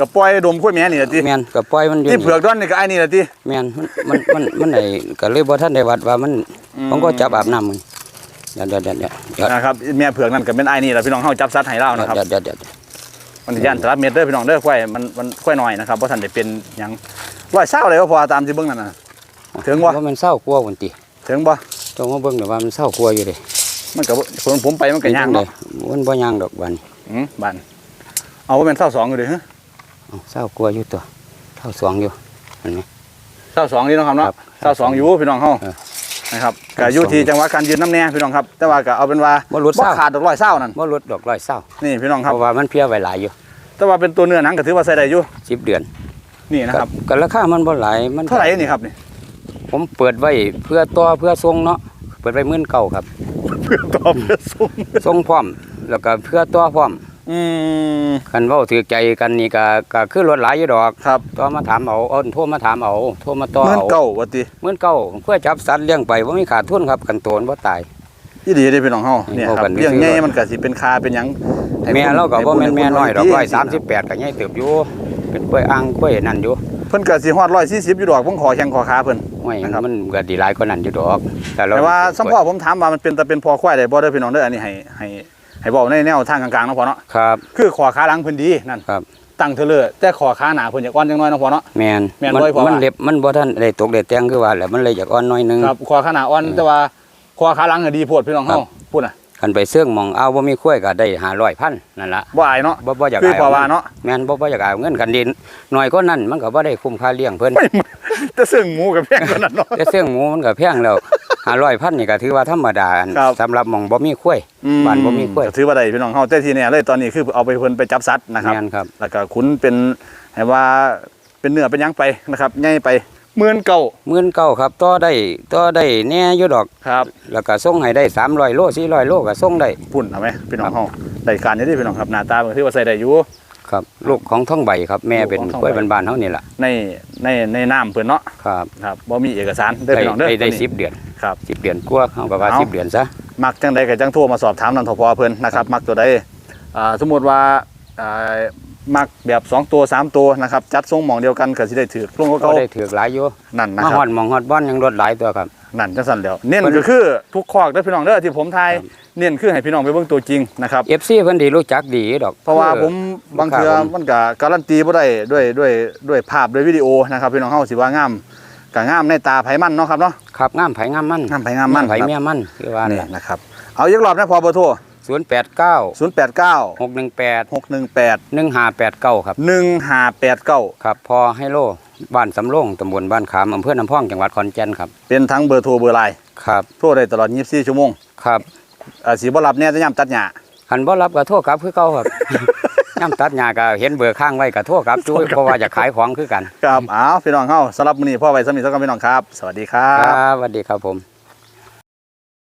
[SPEAKER 1] ก็ปล่อยดมควายแม่นี่ล่ะติ
[SPEAKER 2] แม่นก็ปล่อยมันอยู่
[SPEAKER 1] ที่เผือกด้อนนี่ก็ไอ้นี่ล่ะติ
[SPEAKER 2] แม่นมันมันมันมันได้ก็เลยบ่ท่านได้วัดว่ามันผมก็จับอาบน้ำมึงเดี๋ยวเดี๋ยวเดี๋ยวเดี๋ยวเดี๋ยว
[SPEAKER 1] นะครับแม่เผือกนั่นก็เป็นไอ้นี่ล่ะพี่น้องเฮาจับสัตว์ให้เรานะครับ
[SPEAKER 2] เดี๋ยวเดี๋ยวเดี๋ยว
[SPEAKER 1] มันสิย่านตลับเม็ดเด้อพี่น้องเด้อควายมันมันควายน้อยนะครับบ่ทันได้เป็นหยังร้อยเศร้าเลยว่าพอตามที่เบิ่งนั่นน่ะ ถึงบ่
[SPEAKER 2] ว่ามันเศร้ากลัวพุ่นติ
[SPEAKER 1] ถึงบ่
[SPEAKER 2] ต้องมาเบิ่งเดี๋ยวว่ามันเศร้ากลัวอยู่เด้
[SPEAKER 1] มันก็บ่ผมผมไปมันก็ย่างเนาะ
[SPEAKER 2] มันบ่ย่างดอกบัดน
[SPEAKER 1] อืมบ้านเอาว่าเป็นเศร้าสองอยู่เด้อฮะ
[SPEAKER 2] เอาเศร้ากลัวอยู่ตัวเท่าสองอยู่เห็นไหม
[SPEAKER 1] เศร้าสองนี่เนาะครับเนาะ
[SPEAKER 2] ครับ
[SPEAKER 1] เศร้าสองอยู่พี่น้องเฮา
[SPEAKER 2] เออ
[SPEAKER 1] นะครับ
[SPEAKER 2] เศร้า
[SPEAKER 1] ก็อยู่
[SPEAKER 2] สอง
[SPEAKER 1] ที่จังหวะการยืนน้ำแน่พี่น้องครับ แต่ว่าก็เอาเป็นว่า
[SPEAKER 2] บ่หลุดเศร้า
[SPEAKER 1] ขาดดอกร้อยเศร้านั่น
[SPEAKER 2] บ่ลดดอกร้อยเศร้า
[SPEAKER 1] นี่พี่น้องค
[SPEAKER 2] เพ
[SPEAKER 1] รับ
[SPEAKER 2] ราะว่ามันเพียไว้หลายอยู่
[SPEAKER 1] แต่ว่าเป็นตัวเนื้อหนังก็ถือว่าใส่ได้อยู่
[SPEAKER 2] สิบเดือน
[SPEAKER 1] นี่นะครับ
[SPEAKER 2] ก็ราคามันบ่หลายมัน
[SPEAKER 1] เท่าไหร่นี่ครับนี่
[SPEAKER 2] ผมเปิดไว้เพื่อต่อเพื่อทรงเนาะเปิดไว้หมื่นเก้าครับ
[SPEAKER 1] เพื่อตอบเพื่อซุ้ม
[SPEAKER 2] ทรงพร้อม แล้วก็เพื่อต่อพร้อม
[SPEAKER 1] อืม
[SPEAKER 2] คันเว้าถือใจกันนี่ก็ก็คือรถหลายอยู่ดอก
[SPEAKER 1] ครับ
[SPEAKER 2] ต่อมาถามเอาเอาโทรมาถามเอาโทรมาต่อ
[SPEAKER 1] เงิน
[SPEAKER 2] เอา
[SPEAKER 1] เก่าว่าติ
[SPEAKER 2] หมื่นเก้าเพื่อจับสัตว์เลี้ยงไปบ่มีขาดทุนครับกันโตนบ่ตาย
[SPEAKER 1] ยี่ดีเด้พี่น้องเฮาเนี่ยค
[SPEAKER 2] เอา
[SPEAKER 1] รับ
[SPEAKER 2] กัน
[SPEAKER 1] เรื่อง
[SPEAKER 2] ซื้อ
[SPEAKER 1] ใหญ่
[SPEAKER 2] ก่อน
[SPEAKER 1] มันก็สิเป็นคาเป็นหยังให้
[SPEAKER 2] แม่
[SPEAKER 1] คน
[SPEAKER 2] เราก็บ่แม่นแม่น้อยดอก
[SPEAKER 1] ให้
[SPEAKER 2] ร้อย
[SPEAKER 1] คน
[SPEAKER 2] สามสิบแปดก็ใหญ่เติบอยู่เป็นกล้วยอ่างกล้วยนั่นอยู่
[SPEAKER 1] เพิ่นก็สิฮอด140อยู่ดอกเพิ่นขอแข่งขอขาเพิ่น
[SPEAKER 2] ห้วย
[SPEAKER 1] นะครับ
[SPEAKER 2] มันก็ดีหลายกว่านั้นอยู่ดอก แต่เรา
[SPEAKER 1] แต่ว่าสมพ่อผมถามว่ามันเป็นแต่เป็นพอควายได้บ่เด้อพี่น้องเด้ออันนี้ให้ให้ให้บอกในแนวทางกลางๆเนาะพ่อเนาะ
[SPEAKER 2] ครับ
[SPEAKER 1] คือขอขาหลังเพิ่นดีนั่น
[SPEAKER 2] ครับ
[SPEAKER 1] ตั้งเทอเลอร์แต่ขอขาหน้าเพิ่นอยากอ่อนจังน้อยเนาะพ่อเนาะ
[SPEAKER 2] แมน
[SPEAKER 1] แม่น
[SPEAKER 2] มัน
[SPEAKER 1] บ่ให้พอ
[SPEAKER 2] มัน
[SPEAKER 1] ว่า
[SPEAKER 2] เล็บมันบ่ทันได้ตกได้แต่งคือว่าแหละมันเลยอยากอ่อนหน้อยหนึง
[SPEAKER 1] ครับขอขาหน้าอ่อนแต่ว่าขอขาหลังก็ดีโพดพี่น้องเฮาพูดน่ะ
[SPEAKER 2] คันไปเสื่องหมองเอาบ่มีคุ้ยก็ได้500พันนั่นล่ะ
[SPEAKER 1] บ่อายเนาะ
[SPEAKER 2] บ่บ่อยาก
[SPEAKER 1] คือ
[SPEAKER 2] เอา
[SPEAKER 1] พอว่าเนาะ
[SPEAKER 2] แม่นบ่บ่อยากเอาเงินกันดินน้อยก็นั่นมันก็บ่ได้คุ้มค่าเลี้ยงเพิ่น
[SPEAKER 1] แต่ซึ่งหมูกับแพงกว่านั้นเนาะ
[SPEAKER 2] แต่เสื่องหมูมันก็แพงแล้ว500พันนี่ก็ถือว่าธรรมดา
[SPEAKER 1] ครับ
[SPEAKER 2] สำหรับหมองบ่มีคุ้ยบ้านบ่มีกล้วย
[SPEAKER 1] ก็ถือว่าได้พี่น้องเฮาแต่ทีเนี่ยเลยตอนนี้คือเอาไปเพิ่นไปจับสัตว์นะครับ
[SPEAKER 2] แม่นครับ
[SPEAKER 1] แล้วก็ขุนเป็นให้ว่าเป็นเนื้อเป็นหยังไปนะครับใหญ่ไป หมื่นเก่า
[SPEAKER 2] หมื่นเก้าครับต่อได้ต่อได้แหน่อยู่ดอก
[SPEAKER 1] ครับ
[SPEAKER 2] แล้วก็ส่งให้ได้300โล400โลก็ส่งได้
[SPEAKER 1] ปุ่นเอาไหมพี่น้องเฮาได้การอยู่เด้พี่น้องครับหน้าตามันถือว่าใส่ได้อยู่
[SPEAKER 2] ครับลูกของท่องใบครับแม่เป็น
[SPEAKER 1] ลูกของ
[SPEAKER 2] กล้วย
[SPEAKER 1] ท่องใบ
[SPEAKER 2] บ้านๆเฮานี่ล่ะ
[SPEAKER 1] ในในในน้ำเพิ่นเนาะ
[SPEAKER 2] ครับ
[SPEAKER 1] ครับบ่มีเอกสารเด้อ
[SPEAKER 2] ได้
[SPEAKER 1] พี่น้องเด้อ
[SPEAKER 2] ได้ได้
[SPEAKER 1] ตัวนี้
[SPEAKER 2] สิบเดือน
[SPEAKER 1] ครับ
[SPEAKER 2] สิบเดือนกว่าเฮาก็ว่า
[SPEAKER 1] เอา
[SPEAKER 2] สิบเดือนซะ
[SPEAKER 1] มักจังใดก็จังโทรมาสอบถามนันทพอเพิ่นนะครับ มักตัวใดอ่าสมมุติว่าอ่า มักแบบ2ตัว3ตัวนะครับจัดทรงหมองเดียวกันก็สิได้ถือลงกับ
[SPEAKER 2] ก็
[SPEAKER 1] เขา
[SPEAKER 2] ได้ถือกหลายอยู่
[SPEAKER 1] นั่นนะ
[SPEAKER 2] มา
[SPEAKER 1] ครั
[SPEAKER 2] ฮอบดหมองฮอดบ้านยังรถหลายตัวครับ
[SPEAKER 1] นั่นจังซั่นแล้วเน้น
[SPEAKER 2] เพิ่น
[SPEAKER 1] ก็คือทุกคอกเด้อพี่น้องเด้อที่ผมทาย
[SPEAKER 2] ครับ
[SPEAKER 1] เน้นคือให้พี่น้องไปเบิ่งตัวจริงนะครับ
[SPEAKER 2] FC เพิ่นดีรู้จักดีดอก
[SPEAKER 1] เพราะว่าผม
[SPEAKER 2] คื
[SPEAKER 1] บางเทื่อ
[SPEAKER 2] ครับผม
[SPEAKER 1] มันก็การันตีบ่ได้ด้วยด้วยด้วยภาพด้วยวิดีโอนะครับพี่น้องเฮาสิว่างามก็งามในตาไผมันเนาะครับเนาะ
[SPEAKER 2] ครับงามไผงามมัน
[SPEAKER 1] งามไผงามมัน
[SPEAKER 2] ไผ
[SPEAKER 1] ครับ
[SPEAKER 2] เมียมันคือว่า
[SPEAKER 1] นี่
[SPEAKER 2] นี่
[SPEAKER 1] นะครับ เอาอีกรอบนะพอเบอร์โทร
[SPEAKER 2] 089
[SPEAKER 1] 089
[SPEAKER 2] 618
[SPEAKER 1] 618
[SPEAKER 2] 1589ครับ
[SPEAKER 1] 1589
[SPEAKER 2] ครับ พอให้โลบ้านสำโรงตำบลบ้านขามอำเภอน้ำพองจังหวัดขอนแก่นครับ
[SPEAKER 1] เป็นทั้งเบอร์โทรเบอร์ไลน์
[SPEAKER 2] ครับ
[SPEAKER 1] โทรได้ตลอด 24 ชั่วโมง
[SPEAKER 2] ครับ
[SPEAKER 1] อ่าสีบ่รับแน่จะย่ำตัดหญ้า
[SPEAKER 2] คันบ่รับก็โทรกลับคือเก่าครับ ย่ำตัดหญ้าก็เห็นเบอร์ข้างไว้ก็โทรกลับจุ้ยเพราะว่าจะขายของคือกัน
[SPEAKER 1] ครับอ้าวพี่น้องเฮาสำหรับมื้อนี้พ่อไว้สำหรับนี้สักกันพี่น้องครับ สวัสดีครั
[SPEAKER 2] ค
[SPEAKER 1] บ
[SPEAKER 2] รับสวัสดีครับผม